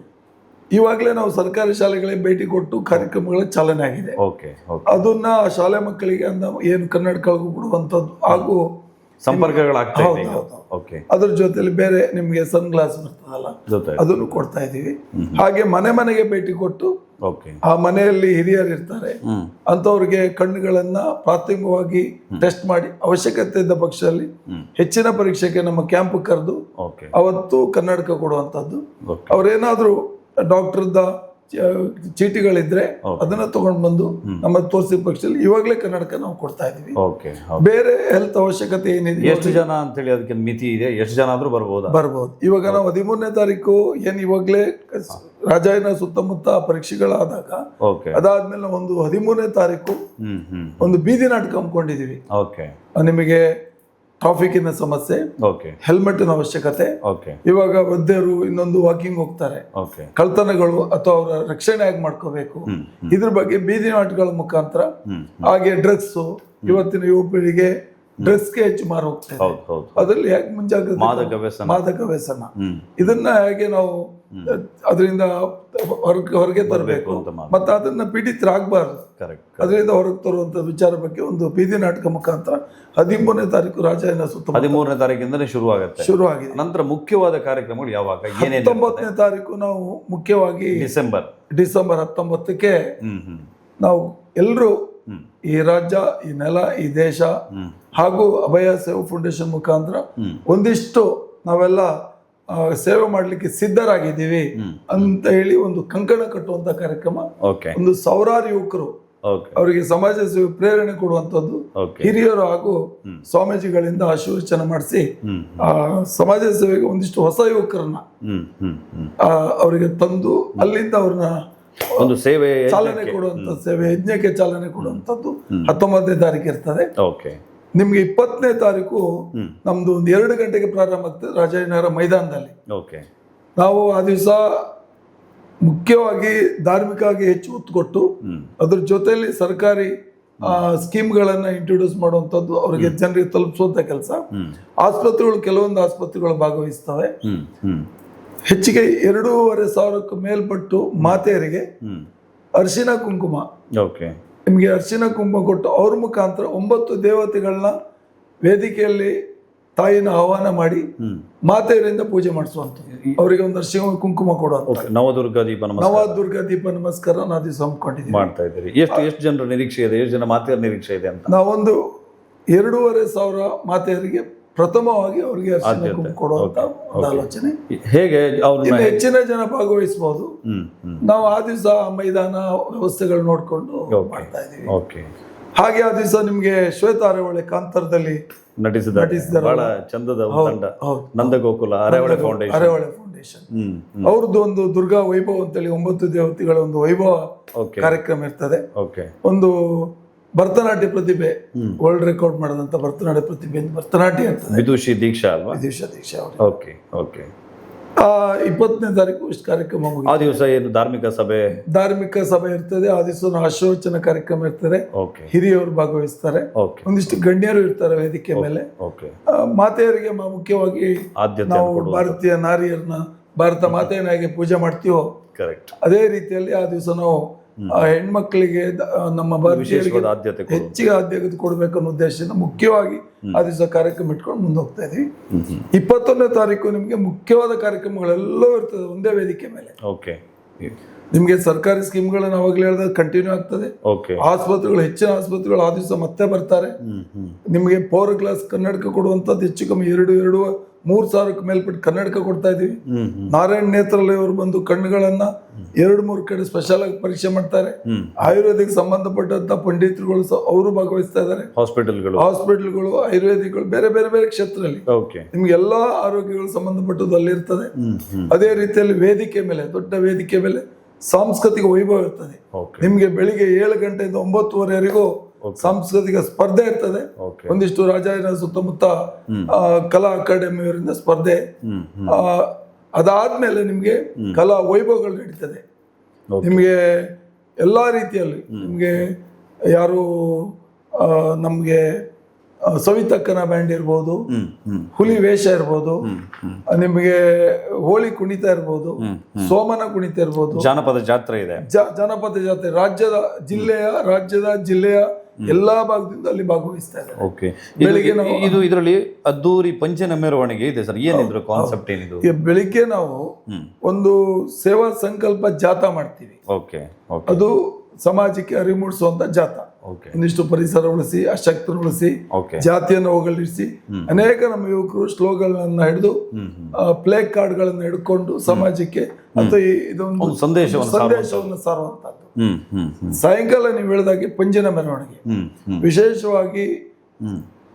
ಇವಾಗಲೇ ನಾವು ಸರ್ಕಾರಿ ಶಾಲೆಗಳಿಗೆ ಭೇಟಿ ಕೊಟ್ಟು ಕಾರ್ಯಕ್ರಮಗಳ ಚಾಲನೆ ಆಗಿದೆ. ಅದನ್ನ ಶಾಲೆ ಮಕ್ಕಳಿಗೆ ಅಂದ ಏನು ಕನ್ನಡಕಗಳಿಗೂ ಕೊಡುವಂಥದ್ದು ಹಾಗೂ ಸಂಪರ್ಕಗಳಾಗ್ತಾ. ಓಕೆ ಅದ್ರ ಜೊತೆಲಿ ಬೇರೆ ನಿಮಗೆ ಸನ್ ಗ್ಲಾಸ್ ಬರ್ತದಲ್ಲ ಅದನ್ನು ಕೊಡ್ತಾ ಇದ್ದೀವಿ. ಹಾಗೆ ಮನೆ ಮನೆಗೆ ಭೇಟಿ ಕೊಟ್ಟು ಆ ಮನೆಯಲ್ಲಿ ಹಿರಿಯರು ಇರ್ತಾರೆ ಅಂತವ್ರಿಗೆ ಕಣ್ಣುಗಳನ್ನ ಪ್ರಾಥಮಿಕವಾಗಿ ಟೆಸ್ಟ್ ಮಾಡಿ ಅವಶ್ಯಕತೆ ಇದ್ದ ಪಕ್ಷದಲ್ಲಿ ಹೆಚ್ಚಿನ ಪರೀಕ್ಷೆಗೆ ನಮ್ಮ ಕ್ಯಾಂಪ್ ಕರೆದು ಅವತ್ತು ಕನ್ನಡಕ ಕೊಡುವಂತದ್ದು ಅವರೇನಾದ್ರೂ ಅವ್ರೇನಾದ್ರೂ ಡಾಕ್ಟರ್ದ ಚೀಟಿಗಳಿದ್ರೆ ಅದನ್ನ ತಗೊಂಡು ಬಂದು ನಮ್ಮ ತೋರಿಸಿದ ಪಕ್ಷದಲ್ಲಿ ಇವಾಗಲೇ ಕನ್ನಡಕ ನಾವು ಕೊಡ್ತಾ ಇದೀವಿ. ಓಕೆ ಬೇರೆ ಹೆಲ್ತ್ ಅವಶ್ಯಕತೆ ಏನಿದೆ ಎಷ್ಟು ಜನ ಅಂತ ಹೇಳಿ ಅದಕ್ಕೆ ಮಿತಿ ಇದೆ? ಎಷ್ಟು ಜನ ಆದ್ರೂ ಬರ್ಬೋದು? ಬರ್ಬೋದು. ಇವಾಗ ನಾವು ಹದಿಮೂರನೇ ತಾರೀಕು ಏನ್ ಇವಾಗಲೇ ರಾಜಾಯನ ಸುತ್ತಮುತ್ತ ಪರೀಕ್ಷೆಗಳಾದಾಗ ಅದಾದ್ಮೇಲೆ ನಾವು ಒಂದು ಹದಿಮೂರನೇ ತಾರೀಕು ಒಂದು ಬೀದಿ ನಾಟಕ ಹಮ್ಮಿಕೊಂಡಿದೀವಿ. ಓಕೆ ನಿಮಗೆ ಟ್ರಾಫಿಕ್ಕಿನ ಸಮಸ್ಯೆ ಓಕೆ ಹೆಲ್ಮೆಟ್ನ ಅವಶ್ಯಕತೆ. ಓಕೆ ಇವಾಗ ವೃದ್ಧರು ಇನ್ನೊಂದು ವಾಕಿಂಗ್ ಹೋಗ್ತಾರೆ. ಓಕೆ ಕಳ್ತನಗಳು ಅಥವಾ ಅವರ ರಕ್ಷಣೆ ಆಗಿ ಮಾಡ್ಕೋಬೇಕು? ಇದ್ರ ಬಗ್ಗೆ ಬೀದಿ ನಾಟಗಳ ಮುಖಾಂತರ. ಹಾಗೆ ಡ್ರಗ್ಸ್ ಇವತ್ತಿನ ಯುವ ಪೀಳಿಗೆ ಡ್ರಗ್ಸ್ಗೆ ಹೆಚ್ಚು ಮಾರು ಹೋಗ್ತಾ ಹೌದು ಹೌದು ಅದರಲ್ಲಿ ಹೇಗೆ ಮುಂಜಾಗ್ರತೆ ಮಾದಕ ವ್ಯಸನ ಮಾದಕ ವ್ಯಸನ ಇದನ್ನ ಹೇಗೆ ನಾವು ಅದರಿಂದ ಹೊರಗೆ ಹೊರಗೆ ತರಬೇಕು. ಮತ್ತೆ ಅದನ್ನ ಪೀಡಿತರಾಗಬಾರ್ದು ಅದರಿಂದ ಹೊರಗೆ ತರುವಂತ ವಿಚಾರ ಬಗ್ಗೆ ಒಂದು ಬೀದಿ ನಾಟಕ ಮುಖಾಂತರ ಹದಿಮೂರನೇ ತಾರೀಕು ರಾಜಾಯನ ಸುತ್ತ ಹದಿಮೂರನೇ ತಾರೀಕಿಂದಲೇ ಶುರು ಆಗುತ್ತೆ ಶುರು ಆಗಿದೆ ನಂತರ ಮುಖ್ಯವಾದ ಕಾರ್ಯಕ್ರಮಗಳು ಯಾವಾಗ? ಹತ್ತೊಂಬತ್ತನೇ ತಾರೀಕು ನಾವು ಮುಖ್ಯವಾಗಿ ಡಿಸೆಂಬರ್. ಡಿಸೆಂಬರ್ ಹತ್ತೊಂಬತ್ತಕ್ಕೆ ನಾವು ಎಲ್ಲರೂ ಈ ರಾಜ್ಯ ಈ ನೆಲ ಈ ದೇಶ ಹಾಗೂ ಅಭಯ ಸೇವಾ ಫೌಂಡೇಶನ್ ಮುಖಾಂತರ ಒಂದಿಷ್ಟು ನಾವೆಲ್ಲ ಸೇವೆ ಮಾಡಲಿಕ್ಕೆ ಸಿದ್ಧರಾಗಿದ್ದೀವಿ ಅಂತ ಹೇಳಿ ಒಂದು ಕಂಕಣ ಕಟ್ಟುವಂತ ಕಾರ್ಯಕ್ರಮ. ಒಂದು ಸಾವಿರಾರು ಯುವಕರು ಅವರಿಗೆ ಸಮಾಜ ಸೇವೆ ಪ್ರೇರಣೆ ಕೊಡುವಂಥದ್ದು ಹಿರಿಯರು ಹಾಗೂ. ಸ್ವಾಮೀಜಿಗಳಿಂದ ಆಶೀರ್ವಚನ ಮಾಡಿಸಿ ಆ, ಸಮಾಜ ಸೇವೆಗೆ ಒಂದಿಷ್ಟು ಹೊಸ ಯುವಕರನ್ನ ಅವರಿಗೆ ತಂದು ಅಲ್ಲಿಂದ ಅವ್ರನ್ನ ಒಂದು ಸೇವೆ ಚಾಲನೆ ಕೊಡುವಂತ ಸೇವೆ ಯಜ್ಞಕ್ಕೆ ಚಾಲನೆ ಕೊಡುವಂಥದ್ದು ಹತ್ತೊಂಬತ್ತನೇ ತಾರೀಕು ಇರ್ತದೆ ಓಕೆ. ನಿಮ್ಗೆ ಇಪ್ಪತ್ತನೇ ತಾರೀಕು. ನಮ್ದು ಒಂದು ಎರಡು ಗಂಟೆಗೆ ಪ್ರಾರಂಭ ಆಗ್ತದೆ ರಾಜಾಜಿನಗರ ಮೈದಾನದಲ್ಲಿ. ಓಕೆ. ನಾವು ಆ ದಿವಸ ಮುಖ್ಯವಾಗಿ ಧಾರ್ಮಿಕವಾಗಿ ಹೆಚ್ಚು ಒತ್ತು ಕೊಟ್ಟು ಅದ್ರ ಜೊತೆಯಲ್ಲಿ ಸರ್ಕಾರಿ ಸ್ಕೀಮ್ಗಳನ್ನ ಇಂಟ್ರೊಡ್ಯೂಸ್ ಮಾಡುವಂಥದ್ದು ಅವರಿಗೆ ಜನರಿಗೆ ತಲುಪಿಸುವಂತ ಕೆಲಸ. ಆಸ್ಪತ್ರೆಗಳು ಕೆಲವೊಂದು ಆಸ್ಪತ್ರೆಗಳು ಭಾಗವಹಿಸ್ತವೆ. ಹೆಚ್ಚಿಗೆ ಎರಡೂವರೆ ಸಾವಿರಕ್ಕೂ ಮೇಲ್ಪಟ್ಟು ಮಾತೆಯರಿಗೆ ಅರ್ಶಿನ ಕುಂಕುಮ. ಓಕೆ. ನಿಮಗೆ ಅರಿಶಿನ ಕುಂಕುಮ ಕೊಟ್ಟು ಅವ್ರ ಮುಖಾಂತರ ಒಂಬತ್ತು ದೇವತೆಗಳನ್ನ ವೇದಿಕೆಯಲ್ಲಿ ತಾಯಿನ ಆಹ್ವಾನ ಮಾಡಿ ಮಾತೆಯರಿಂದ ಪೂಜೆ ಮಾಡಿಸುವಂಥದ್ದು. ಅವರಿಗೆ ಒಂದು ಅರ್ಶಿನ ಕುಂಕುಮ ಕೊಡುವಂತ ಓಕೆ ನವದುರ್ಗ ದೀಪ ನಮಸ್ಕಾರ. ನವದುರ್ಗ ದೀಪ ನಮಸ್ಕಾರ ನಾದಿ ದಿವಸ ಹಮ್ಮಿಕೊಂಡಿದ್ದೀವಿ ಮಾಡ್ತಾ ಇದ್ದೀರಿ. ಎಷ್ಟು ಎಷ್ಟು ಜನರ ನಿರೀಕ್ಷೆ ಇದೆ? ಎಷ್ಟು ಜನ ಮಾತೆಯರ ನಿರೀಕ್ಷೆ ಇದೆ ಅಂತ? ನಾವೊಂದು ಎರಡೂವರೆ ಸಾವಿರ ಮಾತೆಯರಿಗೆ ಪ್ರಥಮವಾಗಿ ಅವರಿಗೆ ಅರಿಶಿನ ಆದ್ಯತೆ. ಕುಂಕುಮ ಕೊಡುವಂತ ಒಂದು ಆಲೋಚನೆ. ಹೇಗೆ ಅವ್ರನ್ನ ಇನ್ನು ಹೆಚ್ಚಿನ ಜನ ಭಾಗವಹಿಸಬಹುದು ನಾವು ಆ ದಿವಸ ಮೈದಾನ ವ್ಯವಸ್ಥೆಗಳು ನೋಡಿಕೊಂಡು ಮಾಡ್ತಾ ಇದೀವಿ ಓಕೆ ಹಾಗೆ ಆ ದಿವಸ ನಿಮ್ಗೆ ಶ್ವೇತ ಅರೆವಳೆ ಕಾಂತರದಲ್ಲಿ ನಟಿಸಿದ. ಬಹಳ ಚಂದದ ತಂಡ. ನಂದಗೋಕುಲ ಅರೆವಳೆ ಫೌಂಡೇಶನ್ ಅರೆವಳೆ ಫೌಂಡೇಶನ್ ಅವ್ರದ್ದು ಒಂದು ದುರ್ಗಾ ವೈಭವ ಅಂತೇಳಿ ಒಂಬತ್ತು ದೇವತೆಗಳ ಒಂದು ವೈಭವ ಕಾರ್ಯಕ್ರಮ ಇರ್ತದೆ. ಓಕೆ ಒಂದು ಭರತನಾಟ್ಯ ಪ್ರತಿಭೆ. ವರ್ಲ್ಡ್ ರೆಕಾರ್ಡ್ ಮಾಡಿದಂತ ಭರತನಾಟ್ಯ ಪ್ರತಿಭೆ ಅಂತ ಭರತನಾಟ್ಯ ಇರ್ತದೆ ವಿದುಷಿ ದೀಕ್ಷಾ ಅಲ್ವಾ? ದಿವಸ ದೀಕ್ಷಾ ಅವರು. Okay okay. ಇಪ್ಪತ್ತನೇ ತಾರೀಕು ಇಷ್ಟು ಕಾರ್ಯಕ್ರಮ ಆ ದಿವಸ ಏನು ಧಾರ್ಮಿಕ ಸಭೆ? ಧಾರ್ಮಿಕ ಸಭೆ ಇರ್ತದೆ ಆ ದಿವಸ ಆಶೋಚನ ಕಾರ್ಯಕ್ರಮ ಇರ್ತದೆ. ಓಕೆ. ಹಿರಿಯರು ಭಾಗವಹಿಸ್ತಾರೆ. ಒಂದಿಷ್ಟು ಗಣ್ಯರು ಇರ್ತಾರೆ ವೇದಿಕೆ ಮೇಲೆ. ಮಾತೆಯರಿಗೆ ಮುಖ್ಯವಾಗಿ ಆದ್ಯತೆ ನಾವು ಭಾರತೀಯ ನಾರಿಯರನ್ನ ಭಾರತ ಮಾತೆಯನ್ನ ಹೇಗೆ ಪೂಜೆ ಮಾಡ್ತೀವೋ? ಕರೆಕ್ಟ್ ಅದೇ ರೀತಿಯಲ್ಲಿ ಆ ದಿವಸ ನಾವು ಆ ಹೆಣ್ಮಕ್ಳಿಗೆ ನಮ್ಮ ಭಾರತೀಯರಿಗೆ ಆದ್ಯತೆ ಹೆಚ್ಚಿಗೆ ಆದ್ಯತೆ ಕೊಡಬೇಕು ಅನ್ನೋ ಉದ್ದೇಶದಿಂದ ಮುಖ್ಯವಾಗಿ ಆ ದಿವಸ ಕಾರ್ಯಕ್ರಮ ಇಟ್ಕೊಂಡು ಮುಂದೆ ಹೋಗ್ತಾ ಇದೀವಿ. ಇಪ್ಪತ್ತೊಂದನೇ ತಾರೀಕು ನಿಮಗೆ ಮುಖ್ಯವಾದ ಕಾರ್ಯಕ್ರಮಗಳೆಲ್ಲವೂ ಇರ್ತದೆ ಒಂದೇ ವೇದಿಕೆ ಮೇಲೆ. ಓಕೆ. ನಿಮಗೆ ಸರ್ಕಾರಿ ಸ್ಕೀಮ್ಗಳನ್ನ ಅವಾಗಲೇ ಹೇಳಿದಾಗ ಕಂಟಿನ್ಯೂ ಆಗ್ತದೆ. ಆಸ್ಪತ್ರೆಗಳು ಹೆಚ್ಚಿನ ಆಸ್ಪತ್ರೆಗಳು ಆ ದಿವಸ ಮತ್ತೆ ಬರ್ತಾರೆ. ನಿಮಗೆ ಪವರ್ ಗ್ಲಾಸ್ ಕನ್ನಡಕ ಕೊಡುವಂಥದ್ದು ಹೆಚ್ಚು ಕಮ್ಮಿ ಎರಡು ಎರಡು ಮೂರು ಸಾವಿರಕ್ಕೆ ಮೇಲ್ಪಟ್ಟು ಕನ್ನಡಕ ಕೊಡ್ತಾ ಹ್ಮ್ ನಾರಾಯಣ್ ನೇತ್ರಾಲಯ ಅವರು ಬಂದು ಕಣ್ಣುಗಳನ್ನ ಎರಡು ಮೂರು ಕಡೆ ಸ್ಪೆಷಲ್ ಆಗಿ ಪರೀಕ್ಷೆ ಮಾಡ್ತಾರೆ. ಆಯುರ್ವೇದಿಕ್ ಸಂಬಂಧಪಟ್ಟಂತ ಪಂಡಿತರುಗಳು ಸಹ ಅವರು ಭಾಗವಹಿಸ್ತಾ ಇದ್ದಾರೆ ಹಾಸ್ಪಿಟಲ್ಗಳು ಹಾಸ್ಪಿಟಲ್ಗಳು ಆಯುರ್ವೇದಿಕ್ಗಳು ಬೇರೆ ಬೇರೆ ಬೇರೆ ಕ್ಷೇತ್ರದಲ್ಲಿ. ನಿಮ್ಗೆ ಎಲ್ಲಾ ಆರೋಗ್ಯಗಳು ಸಂಬಂಧಪಟ್ಟದ್ದು ಅಲ್ಲಿರ್ತದೆ ಅದೇ ರೀತಿಯಲ್ಲಿ ವೇದಿಕೆ ಮೇಲೆ ದೊಡ್ಡ ವೇದಿಕೆ ಮೇಲೆ ಸಾಂಸ್ಕೃತಿಕ ವೈಭವ ಇರ್ತದೆ. ನಿಮ್ಗೆ ಬೆಳಿಗ್ಗೆ ಏಳು ಗಂಟೆಯಿಂದ ಒಂಬತ್ತುವರೆವರೆಗೂ ಸಾಂಸ್ಕೃತಿಕ ಸ್ಪರ್ಧೆ ಇರ್ತದೆ. ಒಂದಿಷ್ಟು ರಾಜಾಯನ ಸುತ್ತಮುತ್ತ ಕಲಾ ಅಕಾಡೆಮಿಯವರಿಂದ ಸ್ಪರ್ಧೆ. ಅದಾದ್ಮೇಲೆ ನಿಮ್ಗೆ ಕಲಾ ವೈಭವಗಳು ನಡೀತದೆ. ನಿಮಗೆ ಎಲ್ಲಾ ರೀತಿಯಲ್ಲಿ ನಿಮಗೆ ಯಾರು ನಮಗೆ ಸವಿತಕ್ಕನ ಬ್ಯಾಂಡ್ ಇರ್ಬೋದು ಹುಲಿ ವೇಷ ಇರ್ಬೋದು ನಿಮಗೆ ಹೋಳಿ ಕುಣಿತ ಇರ್ಬೋದು ಸೋಮನ ಕುಣಿತ ಇರ್ಬೋದು. ಜಾನಪದ ಜಾತ್ರೆ ಇದೆ. ಜನಪದ ಜಾತ್ರೆ ರಾಜ್ಯದ ಜಿಲ್ಲೆಯ ರಾಜ್ಯದ ಜಿಲ್ಲೆಯ ಎಲ್ಲಾ ಭಾಗದಿಂದ ಅಲ್ಲಿ ಭಾಗವಹಿಸ್ತಾ ಇದ್ದಾರೆ. ಓಕೆ ಬೆಳಿಗ್ಗೆ ನಾವು- ಇದು ಇದರಲ್ಲಿ ಅದ್ದೂರಿ ಪಂಚನ ಮೆರವಣಿಗೆ ಇದೆ ಸರ್. ಏನಿದ್ರು ಕಾನ್ಸೆಪ್ಟ್ ಏನಿದು? ಬೆಳಿಗ್ಗೆ ನಾವು ಒಂದು ಸೇವಾ ಸಂಕಲ್ಪ ಜಾಥಾ ಮಾಡ್ತೀವಿ. ಓಕೆ ಓಕೆ ಅದು ಸಮಾಜಕ್ಕೆ ಅರಿವು ಮೂಡಿಸುವಂತ ಜಾಥಾ. ಒಂದಿಷ್ಟು ಪರಿಸರ ಉಳಿಸಿ ಅಶಕ್ತರು ಉಳಿಸಿ ಜಾತಿಯನ್ನು ಹೋಗಲಿಸಿ ಅನೇಕ ನಮ್ಮ ಯುವಕರು ಸ್ಲೋಗಳನ್ನ ಹಿಡಿದು ಪ್ಲೇ ಕಾರ್ಡ್ಗಳನ್ನು ಹಿಡ್ಕೊಂಡು ಸಮಾಜಕ್ಕೆ ಮತ್ತು ಈ ಇದೊಂದು ಸಂದೇಶವನ್ನು ಸಂದೇಶವನ್ನು ಹ್ಮ್ ಸಾಯಂಕಾಲ ನೀವು ಹೇಳಿದಾಗೆ ಪಂಜಿನ ಮೆರವಣಿಗೆ. ವಿಶೇಷವಾಗಿ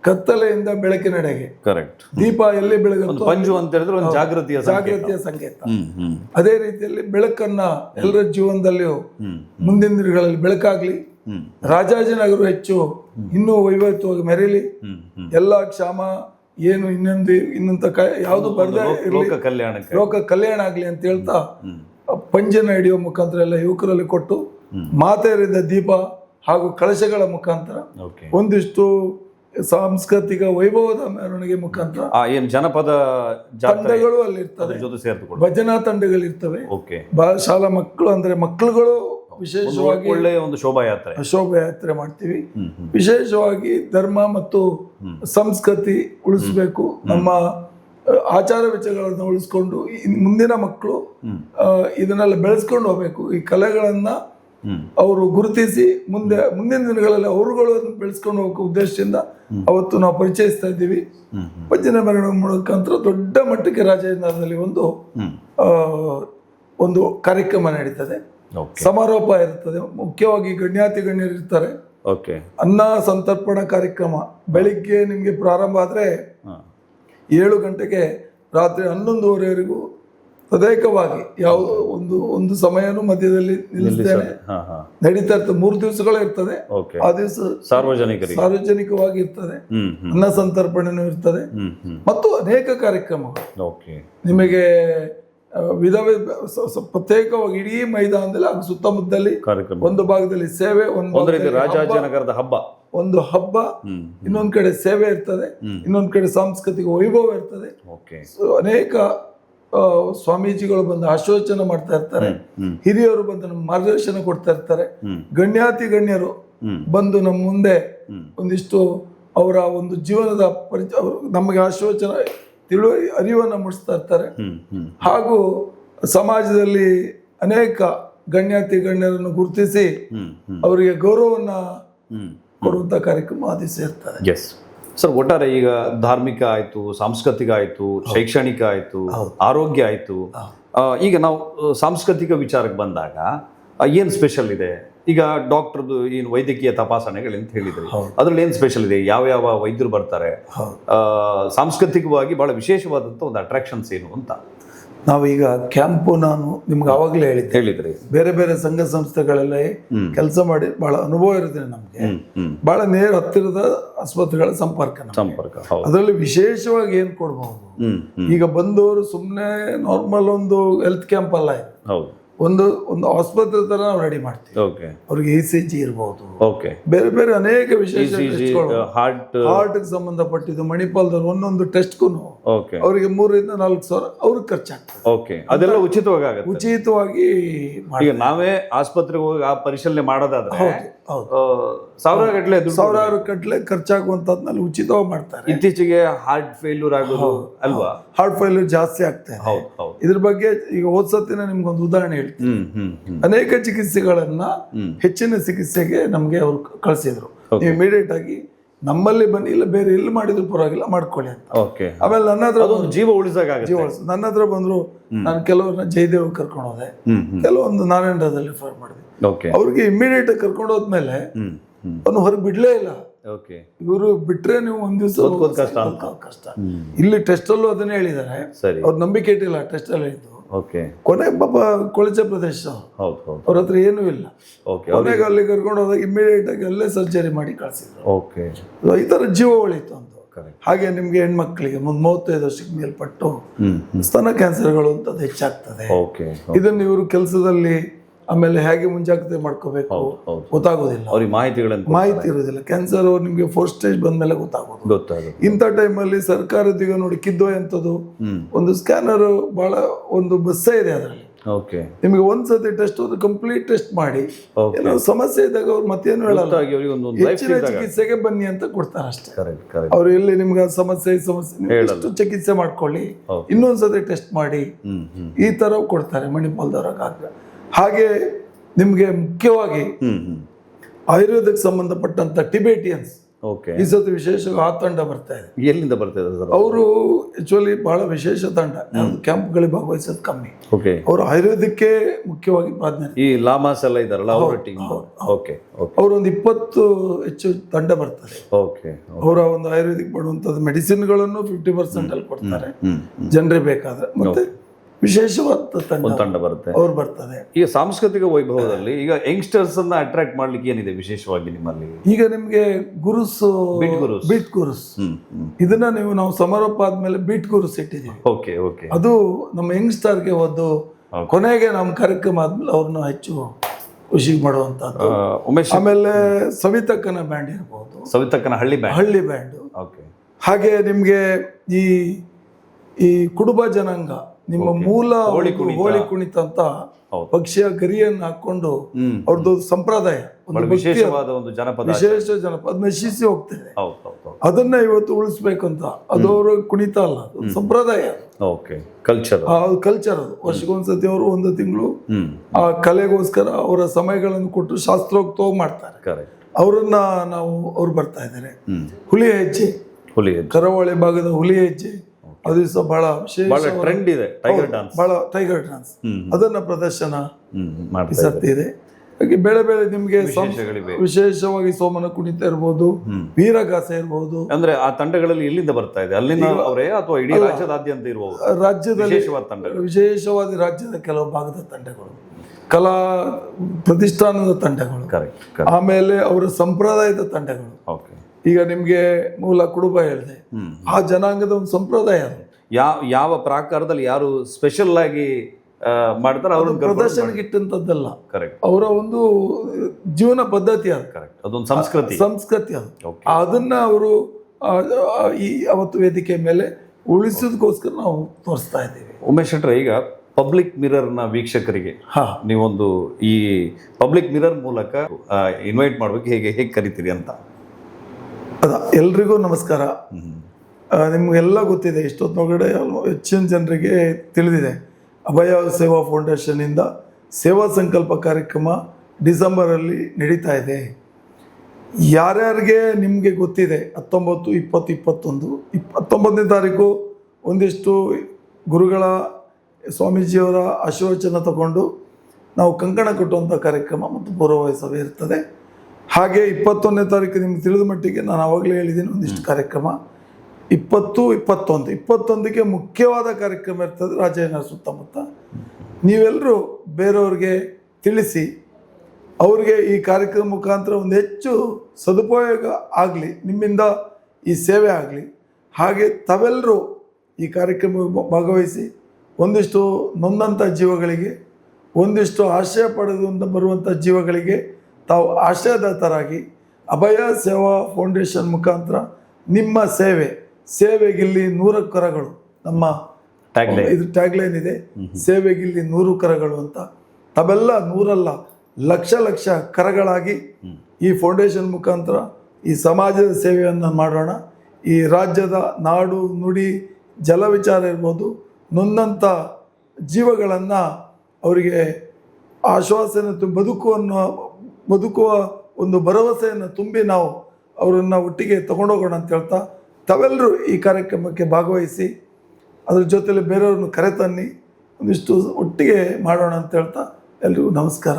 ಕತ್ತಲೆಯಿಂದ ಬೆಳಕಿನಡೆಗೆ ಕರೆಕ್ಟ್ ದೀಪ ಎಲ್ಲಿ ಬೆಳಗುತ್ತೋ ಪಂಜು ಅಂತ ಹೇಳಿದ್ರೆ ಒಂದು ಜಾಗೃತಿಯ ಸಂಕೇತ. ಜಾಗೃತಿಯ ಸಂಕೇತ. ಅದೇ ರೀತಿಯಲ್ಲಿ ಬೆಳಕನ್ನ ಎಲ್ಲರ ಜೀವನದಲ್ಲಿಯೂ ಮುಂದಿನ ದಿನಗಳಲ್ಲಿ ಬೆಳಕಾಗ್ಲಿ. ರಾಜಾಜಿನಗರ ಹೆಚ್ಚು ಇನ್ನೂ ವೈಭವತ್ವವಾಗಿ ಮೆರೀಲಿ. ಎಲ್ಲ ಕ್ಷಾಮ ಏನು ಇನ್ನೊಂದು ಇನ್ನಂತ ಕ ಯಾವುದು ಬರದೇ ಲೋಕ ಕಲ್ಯಾಣಕ್ಕೆ. ಲೋಕ ಕಲ್ಯಾಣ ಆಗಲಿ ಅಂತ ಹೇಳ್ತಾ ಪಂಜನ ಹಿಡಿಯೋ ಮುಖಾಂತರ ಎಲ್ಲ ಯುವಕರಲ್ಲಿ ಕೊಟ್ಟು ಮಾತೆಯರಿದ್ದ ದೀಪ ಹಾಗೂ ಕಳಶಗಳ ಮುಖಾಂತರ ಒಂದಿಷ್ಟು ಸಾಂಸ್ಕೃತಿಕ ವೈಭವದ ಮೆರವಣಿಗೆ ಮುಖಾಂತರ ಆ ಏನ್ ಜನಪದ ತಂಡಗಳು ಅಲ್ಲಿ ಇರ್ತವೆ ಸೇರಿದುಕೊಂಡು ಭಜನಾ ತಂಡಗಳಿರ್ತವೆ. ಓಕೆ. ಬಾ ಶಾಲಾ ಮಕ್ಕಳು ಅಂದ್ರೆ ಮಕ್ಕಳುಗಳು ವಿಶೇಷವಾಗಿ ಒಳ್ಳೆಯ ಒಂದು ಶೋಭಾಯಾತ್ರೆ. ಶೋಭಾಯಾತ್ರೆ ಮಾಡ್ತೀವಿ. ವಿಶೇಷವಾಗಿ ಧರ್ಮ ಮತ್ತು ಸಂಸ್ಕೃತಿ ಉಳಿಸ್ಬೇಕು. ನಮ್ಮ ಆಚಾರ ವಿಚಾರಗಳನ್ನು ಉಳಿಸ್ಕೊಂಡು ಮುಂದಿನ ಮಕ್ಕಳು. ಇದನ್ನೆಲ್ಲ ಬೆಳೆಸ್ಕೊಂಡು ಹೋಗ್ಬೇಕು. ಈ ಕಲೆಗಳನ್ನ ಅವರು ಗುರುತಿಸಿ ಮುಂದೆ ಮುಂದಿನ ದಿನಗಳಲ್ಲಿ ಅವರುಗಳು ಬೆಳೆಸ್ಕೊಂಡು ಹೋಗೋ ಉದ್ದೇಶದಿಂದ ಅವತ್ತು ನಾವು ಪರಿಚಯಿಸ್ತಾ ಇದ್ದೀವಿ. ಮರಣ ಭಜನೆ ಮೆರವಣಿಗೆ ಮುಖಾಂತರ ದೊಡ್ಡ ಮಟ್ಟಕ್ಕೆ ರಾಜೇಂದ್ರದಲ್ಲಿ ಒಂದು ಒಂದು ಕಾರ್ಯಕ್ರಮ ನಡೀತದೆ. ಸಮಾರೋಪ ಇರ್ತದೆ. ಮುಖ್ಯವಾಗಿ ಗಣ್ಯಾತಿ ಗಣ್ಯರು ಇರ್ತಾರೆ. ಓಕೆ ಅನ್ನ ಸಂತರ್ಪಣ ಕಾರ್ಯಕ್ರಮ ಬೆಳಿಗ್ಗೆ ನಿಮಗೆ ಪ್ರಾರಂಭ ಆದರೆ ಏಳು ಗಂಟೆಗೆ ರಾತ್ರಿ ಹನ್ನೊಂದುವರೆವರೆಗೂ ತದೇಕವಾಗಿ ಯಾವ ಒಂದು ಒಂದು ಸಮಯನೂ ಮಧ್ಯದಲ್ಲಿ ನಿಲ್ಲಿಸ್ತೇನೆ. ನಡೀತಾ ಇರ್ತದೆ. ಮೂರು ದಿವಸಗಳು ಇರ್ತದೆ. ಆ ದಿವಸ ಸಾರ್ವಜನಿಕ ಸಾರ್ವಜನಿಕವಾಗಿ ಇರ್ತದೆ. ಅನ್ನ ಸಂತರ್ಪಣೆನೂ ಇರ್ತದೆ. ಮತ್ತು ಅನೇಕ ಕಾರ್ಯಕ್ರಮಗಳು. ನಿಮಗೆ ವಿಧ ಪ್ರತ್ಯೇಕವಾಗಿ ಇಡೀ ಮೈದಾನದಲ್ಲಿ ಹಾಗೂ ಸುತ್ತಮುತ್ತಲಿ ಒಂದು ಭಾಗದಲ್ಲಿ ಸೇವೆ ಒಂದು ರಾಜಾಜನಗರದ ರೀತಿ ಹಬ್ಬ, ರಾಜಾಜಿನಗರದ ಹಬ್ಬ. ಒಂದು ಹಬ್ಬ. ಇನ್ನೊಂದು ಕಡೆ ಸೇವೆ ಇರ್ತದೆ. ಇನ್ನೊಂದು ಕಡೆ ಸಾಂಸ್ಕೃತಿಕ ವೈಭವ ಇರ್ತದೆ. ಅನೇಕ ಸ್ವಾಮೀಜಿಗಳು ಬಂದು ಆಶೋಚನೆ ಮಾಡ್ತಾ ಇರ್ತಾರೆ. ಹಿರಿಯರು ಬಂದು ನಮ್ಮ ಮಾರ್ಗದರ್ಶನ ಕೊಡ್ತಾ ಇರ್ತಾರೆ. ಗಣ್ಯಾತಿ ಗಣ್ಯರು ಬಂದು ನಮ್ಮ ಮುಂದೆ ಒಂದಿಷ್ಟು ಅವರ ಒಂದು ಜೀವನದ ಪರಿಚಯ ಅವ್ರು ನಮಗೆ ಆಶೋಚನ ತಿಳುವ ಅರಿವನ್ನು ಮೂಡಿಸ್ತಾ ಇರ್ತಾರೆ. ಹಾಗೂ ಸಮಾಜದಲ್ಲಿ ಅನೇಕ ಗಣ್ಯಾತಿ ಗಣ್ಯರನ್ನು ಗುರುತಿಸಿ ಅವರಿಗೆ ಗೌರವವನ್ನು ಕೊಡುವಂತ ಕಾರ್ಯಕ್ರಮ ಅದು ಸೇರ್ತಾರೆ. ಎಸ್ ಸರ್ ಒಟ್ಟಾರೆ ಈಗ ಧಾರ್ಮಿಕ ಆಯಿತು ಸಾಂಸ್ಕೃತಿಕ ಆಯಿತು ಶೈಕ್ಷಣಿಕ ಆಯಿತು ಆರೋಗ್ಯ ಆಯಿತು. ಈಗ ನಾವು ಸಾಂಸ್ಕೃತಿಕ ವಿಚಾರಕ್ಕೆ ಬಂದಾಗ ಏನ್ ಸ್ಪೆಷಲ್ ಇದೆ? ಈಗ ಡಾಕ್ಟರ್ದು ಏನು ವೈದ್ಯಕೀಯ ತಪಾಸಣೆಗಳು ಅಂತ ಹೇಳಿದ್ರು ಅದ್ರಲ್ಲಿ ಏನು ಸ್ಪೆಷಲ್ ಇದೆ? ಯಾವ ಯಾವ ವೈದ್ಯರು ಬರ್ತಾರೆ? ಸಾಂಸ್ಕೃತಿಕವಾಗಿ ಬಹಳ ವಿಶೇಷವಾದಂಥ ಒಂದು ಅಟ್ರಾಕ್ಷನ್ಸ್ ಏನು ಅಂತ. ನಾವೀಗ ಕ್ಯಾಂಪು ನಾನು ನಿಮ್ಗೆ ಆವಾಗಲೇ ಹೇಳಿದ್ದೆ. ಹೇಳಿದ್ರಿ. ಬೇರೆ ಬೇರೆ ಸಂಘ ಸಂಸ್ಥೆಗಳೆಲ್ಲ ಕೆಲಸ ಮಾಡಿ ಬಹಳ ಅನುಭವ ಇರುತ್ತೆ ನಮಗೆ. ಬಹಳ ನೇರ ಹತ್ತಿರದ ಆಸ್ಪತ್ರೆಗಳ ಸಂಪರ್ಕ ಸಂಪರ್ಕ ಅದರಲ್ಲಿ ವಿಶೇಷವಾಗಿ ಏನು ಕೊಡ್ಬಹುದು ಈಗ ಬಂದವರು ಸುಮ್ಮನೆ ನಾರ್ಮಲ್ ಒಂದು ಹೆಲ್ತ್ ಕ್ಯಾಂಪ್ ಅಲ್ಲ ಹೌದು. ಒಂದು ಒಂದು ಆಸ್ಪತ್ರೆ ತರ ನಾವು ರೆಡಿ ಮಾಡ್ತೀವಿ. ಓಕೆ ಅವ್ರಿಗೆ ಇ ಸಿ ಜಿ ಇರ್ಬೋದು. ಓಕೆ ಬೇರೆ ಬೇರೆ ಅನೇಕ ವಿಶೇಷ ಸಿ ಜಿ ಹಾರ್ಟ್ ಹಾರ್ಟ್ ಸಂಬಂಧಪಟ್ಟಿದ್ದು ಮಣಿಪಾಲದವ್ರು ಒಂದೊಂದು ಟೆಸ್ಟ್ಗೂ ಓಕೆ ಅವರಿಗೆ ಮೂರರಿಂದ ನಾಲ್ಕು ಸಾವಿರ ಅವ್ರಿಗೆ ಖರ್ಚಾಗ್ತದೆ. ಓಕೆ ಅದೆಲ್ಲ ಉಚಿತವಾಗಿ ಆಗುತ್ತೆ. ಉಚಿತವಾಗಿ ಈಗ ನಾವೇ ಆಸ್ಪತ್ರೆಗೆ ಹೋಗಿ ಆ ಪರಿಶೀಲನೆ ಮಾಡೋದಾದ್ರೆ ಸಾವಿರ ಗಟ್ಟಲೆ ಸಾವಿರಾರು ಕಟ್ಲೆ ಖರ್ಚಾಗುವಂತದ್ನಲ್ಲಿ ಉಚಿತವಾಗಿ ಮಾಡ್ತಾರೆ. ಇತ್ತೀಚೆಗೆ ಹಾರ್ಟ್ ಫೇಲ್ಯೂರ್ ಆಗೋದು ಅಲ್ವಾ? ಹಾರ್ಟ್ ಫೇಲ್ಯೂರ್ ಜಾಸ್ತಿ ಆಗ್ತಾ ಇದೆ. ಇದ್ರ ಬಗ್ಗೆ ಈಗ ಹೋದ್ ಸತಿನ ನಿಮ್ಗೊಂದು ಉದಾಹರಣೆ ಹೇಳ್ತೀನಿ. ಅನೇಕ ಚಿಕಿತ್ಸೆಗಳನ್ನ ಹೆಚ್ಚಿನ ಚಿಕಿತ್ಸೆಗೆ ನಮಗೆ ಅವ್ರು ಕಳ್ಸಿದ್ರು. ನೀವು ಇಮಿಡಿಯೇಟ್ ಆಗಿ ನಮ್ಮಲ್ಲಿ ಬನ್ನಿ ಇಲ್ಲ ಬೇರೆ ಎಲ್ಲಿ ಮಾಡಿದ್ರು ಪರವಾಗಿಲ್ಲ ಮಾಡ್ಕೊಳ್ಳಿ ಅಂತ. ಓಕೆ ಆಮೇಲೆ ನನ್ನ ಹತ್ರ ಅದೊಂದು ಜೀವ ಉಳಿಸಾಗ ಜೀವ ಉಳ್ಸು. ನನ್ನ ಹತ್ರ ಬಂದ್ರು ನಾನು ಕೆಲವ್ರನ್ನ ಜಯದೇವ್ ಕರ್ಕೊಂಡು ಹೋದೆ ಕೆಲವೊಂದು ನಾರಾಯಣದಲ್ಲಿ ರೆಫರ್ ಮಾಡಿದೆ. ಅವ್ರಿಗೆ ಇಮಿಡಿಯೇಟ್ ಕರ್ಕೊಂಡು ಹೋದ್ಮೇಲೆ ಅವ್ನು ಹೊರಗೆ ಬಿಡ್ಲೇ ಇಲ್ಲ. ಇವರು ಬಿಟ್ರೆ ನೀವು ಒಂದ್ ದಿವಸ ಕಷ್ಟ ಇಲ್ಲಿ ಟೆಸ್ಟ್ ಅಲ್ಲೂ ಅದನ್ನೇ ಹೇಳಿದ್ದಾರೆ. ಸರಿ. ಅವ್ರ ನಂಬಿಕೆ ಇಟ್ಟಿಲ್ಲ ಟೆಸ್ಟ್ ಅಲ್ಲಿ ಹೇಳಿದ್ದು. ಓಕೆ ಕೊನೆ ಪಾಪ ಕೊಳಚೆ ಪ್ರದೇಶ. ಹೌದು ಅವ್ರ ಹತ್ರ ಏನೂ ಇಲ್ಲ. ಓಕೆ ಕೊನೆಗೆ ಅಲ್ಲಿ ಕರ್ಕೊಂಡು ಹೋದಾಗ ಇಮಿಡಿಯೇಟ್ ಆಗಿ ಅಲ್ಲೇ ಸರ್ಜರಿ ಮಾಡಿ ಕಳಿಸಿದ್ರು. ಓಕೆ ಈ ಥರ ಜೀವ ಉಳಿತು ಅಂತ. ಹಾಗೆ ನಿಮ್ಗೆ ಹೆಣ್ಮಕ್ಳಿಗೆ ಮುಂದ್ ಮೂವತ್ತೈದು ವರ್ಷಕ್ಕೆ ಮೇಲ್ಪಟ್ಟು ಸ್ತನ ಕ್ಯಾನ್ಸರ್ಗಳು ಅಂತ ಹೆಚ್ಚಾಗ್ತದೆ. ಓಕೆ ಇದನ್ನು ಇವರು ಕೆಲಸದಲ್ಲಿ ಆಮೇಲೆ ಹೇಗೆ ಮುಂಜಾಗ್ರತೆ ಮಾಡ್ಕೋಬೇಕು ಗೊತ್ತಾಗೋದಿಲ್ಲ. ಅವ್ರಿಗೆ ಮಾಹಿತಿಗಳನ್ನು ಮಾಹಿತಿ ಇರೋದಿಲ್ಲ ಕ್ಯಾನ್ಸರ್ ನಿಮಗೆ ಫೋರ್ ಸ್ಟೇಜ್ ಬಂದ್ಮೇಲೆ ಗೊತ್ತಾಗೋದು. ಗೊತ್ತಾಗೋದು. ಇಂಥ ಟೈಮಲ್ಲಿ ಸರ್ಕಾರದ ಈಗ ನೋಡಿ ಕಿದ್ದೋ ಎಂಥದ್ದು ಒಂದು ಸ್ಕ್ಯಾನರ್ ಬಹಳ ಒಂದು ಬಸ್ಸೇ ಇದೆ ಅದರಲ್ಲಿ. ಓಕೆ. ನಿಮಗೆ ಒಂದ್ಸತಿ ಟೆಸ್ಟ್ ಒಂದು ಕಂಪ್ಲೀಟ್ ಟೆಸ್ಟ್ ಮಾಡಿ. ಏನೋ ಸಮಸ್ಯೆ ಇದ್ದಾಗ ಅವ್ರು ಮತ್ತೇನು ಹೇಳಲ್ಲ. ಹೆಚ್ಚಿನ ಚಿಕಿತ್ಸೆಗೆ ಬನ್ನಿ ಅಂತ ಕೊಡ್ತಾರೆ ಅಷ್ಟೇ. ಅವ್ರು ಎಲ್ಲಿ ನಿಮ್ಗೆ ಸಮಸ್ಯೆ ಈ ಸಮಸ್ಯೆ ಎಷ್ಟು ಚಿಕಿತ್ಸೆ ಮಾಡ್ಕೊಳ್ಳಿ. ಇನ್ನೊಂದ್ಸತಿ ಟೆಸ್ಟ್ ಮಾಡಿ. ಈ ತರ ಕೊಡ್ತಾರೆ ಮಣಿಪಾಲದವ್ರಾಗ ಹಾಗೆ ನಿಮ್ಗೆ ಮುಖ್ಯವಾಗಿ ಆಯುರ್ವೇದಕ್ಕೆ ಸಂಬಂಧಪಟ್ಟಂತ ಟಿಬೇಟಿಯನ್ಸ್ ಓಕೆ ಈ ಸತಿ ವಿಶೇಷವಾಗಿ ಆ ತಂಡ ಬರ್ತಾ ಇದೆ. ಎಲ್ಲಿಂದ ಬರ್ತಾ ಇದೆ ಸರ್? ಅವರು ಆಕ್ಚುಲಿ ಬಹಳ ವಿಶೇಷ ತಂಡ. ಕ್ಯಾಂಪ್ಗಳಿಗೆ ಭಾಗವಹಿಸೋದು ಕಮ್ಮಿ. ಓಕೆ ಅವರು ಆಯುರ್ವೇದಕ್ಕೆ ಮುಖ್ಯವಾಗಿ ಪ್ರಾಧಾನ್ಯ ಈ ಲಾಮಾಸ್ ಎಲ್ಲ ಇದಾರಲ್ಲ ಅವರ ಟೀಮ್ ಓಕೆ ಅವರೊಂದು ಇಪ್ಪತ್ತು ಹೆಚ್ಚು ತಂಡ ಬರ್ತಾರೆ ಓಕೆ ಅವರ ಒಂದು ಆಯುರ್ವೇದಿಕ್ ಮಾಡುವಂಥದ್ದು ಮೆಡಿಸಿನ್ಗಳನ್ನು ಫಿಫ್ಟಿ ಪರ್ಸೆಂಟ್ ಅಲ್ಲಿ ಕೊಡ್ತಾರೆ. ಜನರೇ ಜನರಿಗೆ ಬೇಕಾದ್ರೆ. ಮತ್ತೆ ವಿಶೇಷವಾದ ತಂಡ. ಒಂದು ತಂಡ ಬರುತ್ತೆ. ಅವ್ರು ಬರ್ತದೆ. ಈಗ ಸಾಂಸ್ಕೃತಿಕ ವೈಭವದಲ್ಲಿ ಈಗ ಯಂಗ್ಸ್ಟರ್ಸ್ ಅನ್ನ ಅಟ್ರಾಕ್ಟ್ ಮಾಡ್ಲಿಕ್ಕೆ ಏನಿದೆ ವಿಶೇಷವಾಗಿ ನಿಮ್ಮಲ್ಲಿ? ಈಗ ನಿಮ್ಗೆ ಗುರುಸ್ ಬಿಟ್ ಗುರುಸ್. ಬೀಟ್ ಗುರುಸ್. ಹ್ಮ್ ಹ್ಮ್. ಇದನ್ನ ನೀವು ನಾವು ಸಮಾರೋಪ ಆದ್ಮೇಲೆ ಬೀಟ್ ಗುರುಸ್ ಇಟ್ಟಿದ್ದೀವಿ. Okay okay. ಅದು ನಮ್ಮ ಯಂಗ್ಸ್ಟರ್ಗೆ ಒಂದು Okay. ಕೊನೆಗೆ ನಮ್ಮ ಕಾರ್ಯಕ್ರಮ ಆದ್ಮೇಲೆ ಅವ್ರನ್ನ ಹೆಚ್ಚು ಖುಷಿ ಮಾಡುವಂತ ಉಮೇಶ್ ಆಮೇಲೆ ಸವಿತಕ್ಕನ ಬ್ಯಾಂಡ್ ಇರ್ಬೋದು. ಸವಿತಕ್ಕನ ಹಳ್ಳಿ ಬ್ಯಾಂಡ್. ಹಳ್ಳಿ ಬ್ಯಾಂಡ್. ಓಕೆ. ಹಾಗೆ ನಿಮ್ಗೆ ಈ ಈ ಕುಡುಬ ಜನಾಂಗ ನಿಮ್ಮ ಮೂಲ ಹೋಳಿ ಕುಣಿತ. ಅಂತ ಪಕ್ಷಿಯ ಗರಿಯನ್ನು ಹಾಕೊಂಡು ಅವ್ರದ್ದು ಸಂಪ್ರದಾಯ ವಿಶೇಷವಾದ ಒಂದು ಜನಪದ ವಿಶೇಷ ಜನಪದ. ನಶಿಸಿ ಹೋಗ್ತೇವೆ. ಅದನ್ನ ಇವತ್ತು ಉಳಿಸ್ಬೇಕಂತ. ಅದು ಅವರು ಕುಣಿತ ಅಲ್ಲ ಸಂಪ್ರದಾಯ. ಓಕೆ ಕಲ್ಚರ್ ಕಲ್ಚರ್ ಅದು ವರ್ಷಕ್ಕೊಂದ್ಸತಿ ಅವರು ಒಂದು ತಿಂಗಳು ಆ ಕಲೆಗೋಸ್ಕರ ಅವರ ಸಮಯಗಳನ್ನು ಕೊಟ್ಟು ಶಾಸ್ತ್ರೋಕ್ತವಾಗಿ ಮಾಡ್ತಾರೆ. ಅವರನ್ನ ನಾವು ಅವ್ರು ಬರ್ತಾ ಇದ್ದಾರೆ. ಹುಲಿ ಹೆಜ್ಜೆ. ಹುಲಿ. ಕರಾವಳಿ ಭಾಗದ ಹುಲಿ ಹೆಜ್ಜೆ. ಅದು ಸಹ ಬಹಳ ವಿಶೇಷ ಬಹಳ ಟ್ರೆಂಡ್ ಇದೆ ಟೈಗರ್ ಡಾನ್ಸ್ ಬಹಳ ಟೈಗರ್ ಡಾನ್ಸ್ ಅದನ್ನ ಪ್ರದರ್ಶನ ಇದೆ ಹಾಗೆ ಬೇಳೆ ಬೇಳೆ ನಿಮ್ಗೆ ವಿಶೇಷವಾಗಿ ಸೋಮನ ಕುಣಿತ ಇರ್ಬೋದು ವೀರಗಾಸೆ ಇರ್ಬೋದು. ಅಂದ್ರೆ ಆ ತಂಡಗಳಲ್ಲಿ ಎಲ್ಲಿಂದ ಬರ್ತಾ ಇದೆ? ಅಲ್ಲಿಂದ ಅವರೇ ಅಥವಾ ಇಡೀ ರಾಜ್ಯದಾದ್ಯಂತ ಇರಬಹುದು ರಾಜ್ಯದಲ್ಲಿ ವಿಶೇಷವಾದ ತಂಡಗಳು. ವಿಶೇಷವಾದ ರಾಜ್ಯದ ಕೆಲವು ಭಾಗದ ತಂಡಗಳು. ಕಲಾ ಪ್ರತಿಷ್ಠಾನದ ತಂಡಗಳು. ಕರೆಕ್ಟ್ ಆಮೇಲೆ ಅವರ ಸಂಪ್ರದಾಯದ ತಂಡಗಳು. ಓಕೆ ಈಗ ನಿಮಗೆ ಮೂಲ ಕುಡುಬ ಹೇಳಿದೆ. ಆ ಜನಾಂಗದ ಒಂದು ಸಂಪ್ರದಾಯ ಅದು. ಯಾವ ಯಾವ ಪ್ರಾಕಾರದಲ್ಲಿ ಯಾರು ಸ್ಪೆಷಲ್ ಆಗಿ ಮಾಡ್ತಾರೆ ಅವ್ರ ಪ್ರದರ್ಶನಕ್ಕೆ ಇಟ್ಟಂತದ್ದಲ್ಲ. ಕರೆಕ್ಟ್ ಅವರ ಒಂದು ಜೀವನ ಪದ್ಧತಿ ಅದು. ಕರೆಕ್ಟ್ ಅದೊಂದು ಸಂಸ್ಕೃತಿ. ಸಂಸ್ಕೃತಿ ಅದು. ಅದನ್ನ ಅವರು ಈ ಅವತ್ತು ವೇದಿಕೆ ಮೇಲೆ ಉಳಿಸೋದಕ್ಕೋಸ್ಕರ ನಾವು ತೋರಿಸ್ತಾ ಇದ್ದೀವಿ. ಉಮೇಶ್ ಶೆಟ್ರೆ ಈಗ ಪಬ್ಲಿಕ್ ಮಿರರ್ನ ವೀಕ್ಷಕರಿಗೆ ಹಾ. ನೀವೊಂದು ಈ ಪಬ್ಲಿಕ್ ಮಿರರ್ ಮೂಲಕ ಇನ್ವೈಟ್ ಮಾಡ್ಬೇಕು. ಹೇಗೆ ಹೇಗೆ ಕರಿತೀರಿ ಅಂತ. ಅದ ಎಲ್ರಿಗೂ ನಮಸ್ಕಾರ. ನಿಮಗೆಲ್ಲ ಗೊತ್ತಿದೆ ಇಷ್ಟೊತ್ತಿನೊಳಗಡೆ ಹೆಚ್ಚಿನ ಜನರಿಗೆ ತಿಳಿದಿದೆ. ಅಭಯ ಸೇವಾ ಫೌಂಡೇಶನ್ನಿಂದ ಸೇವಾ ಸಂಕಲ್ಪ ಕಾರ್ಯಕ್ರಮ ಡಿಸೆಂಬರಲ್ಲಿ ನಡೀತಾ ಇದೆ. ಯಾರ್ಯಾರಿಗೆ ನಿಮಗೆ ಗೊತ್ತಿದೆ ಹತ್ತೊಂಬತ್ತು ಇಪ್ಪತ್ತು ಇಪ್ಪತ್ತೊಂದು ಇಪ್ ಹತ್ತೊಂಬತ್ತನೇ ತಾರೀಕು ಒಂದಿಷ್ಟು ಗುರುಗಳ ಸ್ವಾಮೀಜಿಯವರ ಆಶೀರ್ವಚನ ತಗೊಂಡು ನಾವು ಕಂಕಣ ಕಟ್ಟುವಂಥ ಕಾರ್ಯಕ್ರಮ ಮತ್ತು ಸಭೆ ಇರ್ತದೆ. ಹಾಗೆ ಇಪ್ಪತ್ತೊಂದನೇ ತಾರೀಕು ನಿಮ್ಗೆ ತಿಳಿದ ಮಟ್ಟಿಗೆ ನಾನು ಆವಾಗಲೇ ಹೇಳಿದ್ದೀನಿ ಒಂದಿಷ್ಟು ಕಾರ್ಯಕ್ರಮ. ಇಪ್ಪತ್ತು ಇಪ್ಪತ್ತೊಂದು. ಇಪ್ಪತ್ತೊಂದಕ್ಕೆ ಮುಖ್ಯವಾದ ಕಾರ್ಯಕ್ರಮ ಇರ್ತದೆ ರಾಜಯ್ಯನ ಸುತ್ತಮುತ್ತ. ನೀವೆಲ್ಲರೂ ಬೇರೆಯವ್ರಿಗೆ ತಿಳಿಸಿ ಅವ್ರಿಗೆ ಈ ಕಾರ್ಯಕ್ರಮ ಮುಖಾಂತರ ಒಂದು ಹೆಚ್ಚು ಸದುಪಯೋಗ ಆಗಲಿ ನಿಮ್ಮಿಂದ ಈ ಸೇವೆ ಆಗಲಿ. ಹಾಗೆ ತಾವೆಲ್ಲರೂ ಈ ಕಾರ್ಯಕ್ರಮ ಭಾಗವಹಿಸಿ ಒಂದಿಷ್ಟು ನೊಂದಂಥ ಜೀವಗಳಿಗೆ ಒಂದಿಷ್ಟು ಆಶಯ ಪಡೆದು ಬರುವಂಥ ಜೀವಗಳಿಗೆ ತಾವು ಆಶ್ರಯದಾತರಾಗಿ ಅಭಯ ಸೇವಾ ಫೌಂಡೇಶನ್ ಮುಖಾಂತರ ನಿಮ್ಮ ಸೇವೆ ಸೇವೆಗಿಲ್ಲಿ ನೂರ ಕರಗಳು ನಮ್ಮ. ಇದು ಟ್ಯಾಗ್ಲೈನ್ ಇದೆ. ಸೇವೆಗಿಲ್ಲಿ ನೂರು ಕರಗಳು ಅಂತ. ತಾವೆಲ್ಲ ನೂರಲ್ಲ ಲಕ್ಷ ಲಕ್ಷ ಕರಗಳಾಗಿ ಈ ಫೌಂಡೇಶನ್ ಮುಖಾಂತರ ಈ ಸಮಾಜದ ಸೇವೆಯನ್ನು ಮಾಡೋಣ. ಈ ರಾಜ್ಯದ ನಾಡು ನುಡಿ ಜಲ ವಿಚಾರ ಇರ್ಬೋದು ನೊಂದಂಥ ಜೀವಗಳನ್ನು ಅವರಿಗೆ ಆಶ್ವಾಸನೆ ಬದುಕು ಬದುಕುವನ್ನು ಬದುಕುವ ಒಂದು ಭರವಸೆಯನ್ನು ತುಂಬಿ ನಾವು ಅವರನ್ನು ಒಟ್ಟಿಗೆ ತಗೊಂಡೋಗೋಣ ಅಂತ ಹೇಳ್ತಾ ತಾವೆಲ್ಲರೂ ಈ ಕಾರ್ಯಕ್ರಮಕ್ಕೆ ಭಾಗವಹಿಸಿ ಅದ್ರ ಜೊತೆಲಿ ಬೇರೆಯವ್ರನ್ನ ಕರೆತನ್ನಿ, ಒಂದಿಷ್ಟು ಒಟ್ಟಿಗೆ ಮಾಡೋಣ ಅಂತ ಹೇಳ್ತಾ ಎಲ್ರಿಗೂ ನಮಸ್ಕಾರ.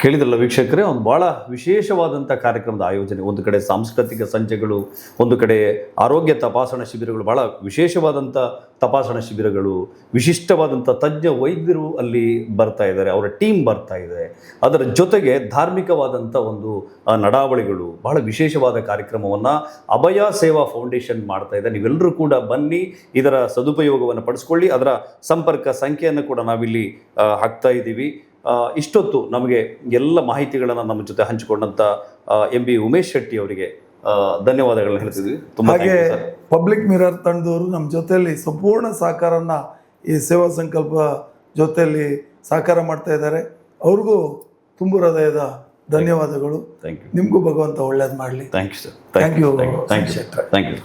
ಕೇಳಿದ್ರಲ್ಲ ವೀಕ್ಷಕರೇ, ಒಂದು ಬಹಳ ವಿಶೇಷವಾದಂಥ ಕಾರ್ಯಕ್ರಮದ ಆಯೋಜನೆ. ಒಂದು ಕಡೆ ಸಾಂಸ್ಕೃತಿಕ ಸಂಜೆಗಳು, ಒಂದು ಕಡೆ ಆರೋಗ್ಯ ತಪಾಸಣಾ ಶಿಬಿರಗಳು, ಬಹಳ ವಿಶೇಷವಾದಂಥ ತಪಾಸಣಾ ಶಿಬಿರಗಳು ವಿಶಿಷ್ಟವಾದಂಥ ತಜ್ಞ ವೈದ್ಯರು ಅಲ್ಲಿ ಬರ್ತಾ ಇದ್ದಾರೆ, ಅವರ ಟೀಮ್ ಬರ್ತಾ ಇದೆ. ಅದರ ಜೊತೆಗೆ ಧಾರ್ಮಿಕವಾದಂಥ ಒಂದು ನಡಾವಳಿಗಳು, ಬಹಳ ವಿಶೇಷವಾದ ಕಾರ್ಯಕ್ರಮವನ್ನು ಅಭಯ ಸೇವಾ ಫೌಂಡೇಶನ್ ಮಾಡ್ತಾ ಇದೆ. ನೀವೆಲ್ಲರೂ ಕೂಡ ಬನ್ನಿ, ಇದರ ಸದುಪಯೋಗವನ್ನು ಪಡಿಸ್ಕೊಳ್ಳಿ, ಅದರ ಸಂಪರ್ಕ ಸಂಖ್ಯೆಯನ್ನು ಕೂಡ ನಾವಿಲ್ಲಿ ಹಾಕ್ತಾ ಇದ್ದೀವಿ. ಇಷ್ಟೊತ್ತು ನಮಗೆ ಎಲ್ಲ ಮಾಹಿತಿಗಳನ್ನು ನಮ್ಮ ಜೊತೆ ಹಂಚಿಕೊಂಡಂತ ಎಂ ಬಿ ಉಮೇಶ್ ಶೆಟ್ಟಿ ಅವರಿಗೆ ಧನ್ಯವಾದಗಳನ್ನು ಹೇಳ್ತಿದ್ವಿ. ತುಂಬ ಹಾಗೆ ಪಬ್ಲಿಕ್ ಮಿರರ್ ತಂಡದವರು ನಮ್ಮ ಜೊತೆಯಲ್ಲಿ ಸಂಪೂರ್ಣ ಸಹಕಾರನ ಈ ಸೇವಾ ಸಂಕಲ್ಪ ಜೊತೆಯಲ್ಲಿ ಸಹಕಾರ ಮಾಡ್ತಾ ಇದ್ದಾರೆ. ಅವ್ರಿಗೂ ತುಂಬು ಹೃದಯದ ಧನ್ಯವಾದಗಳು. ನಿಮಗೂ ಭಗವಂತ ಒಳ್ಳೇದು ಮಾಡಲಿ. Thank you sir thank you thank you. Thank you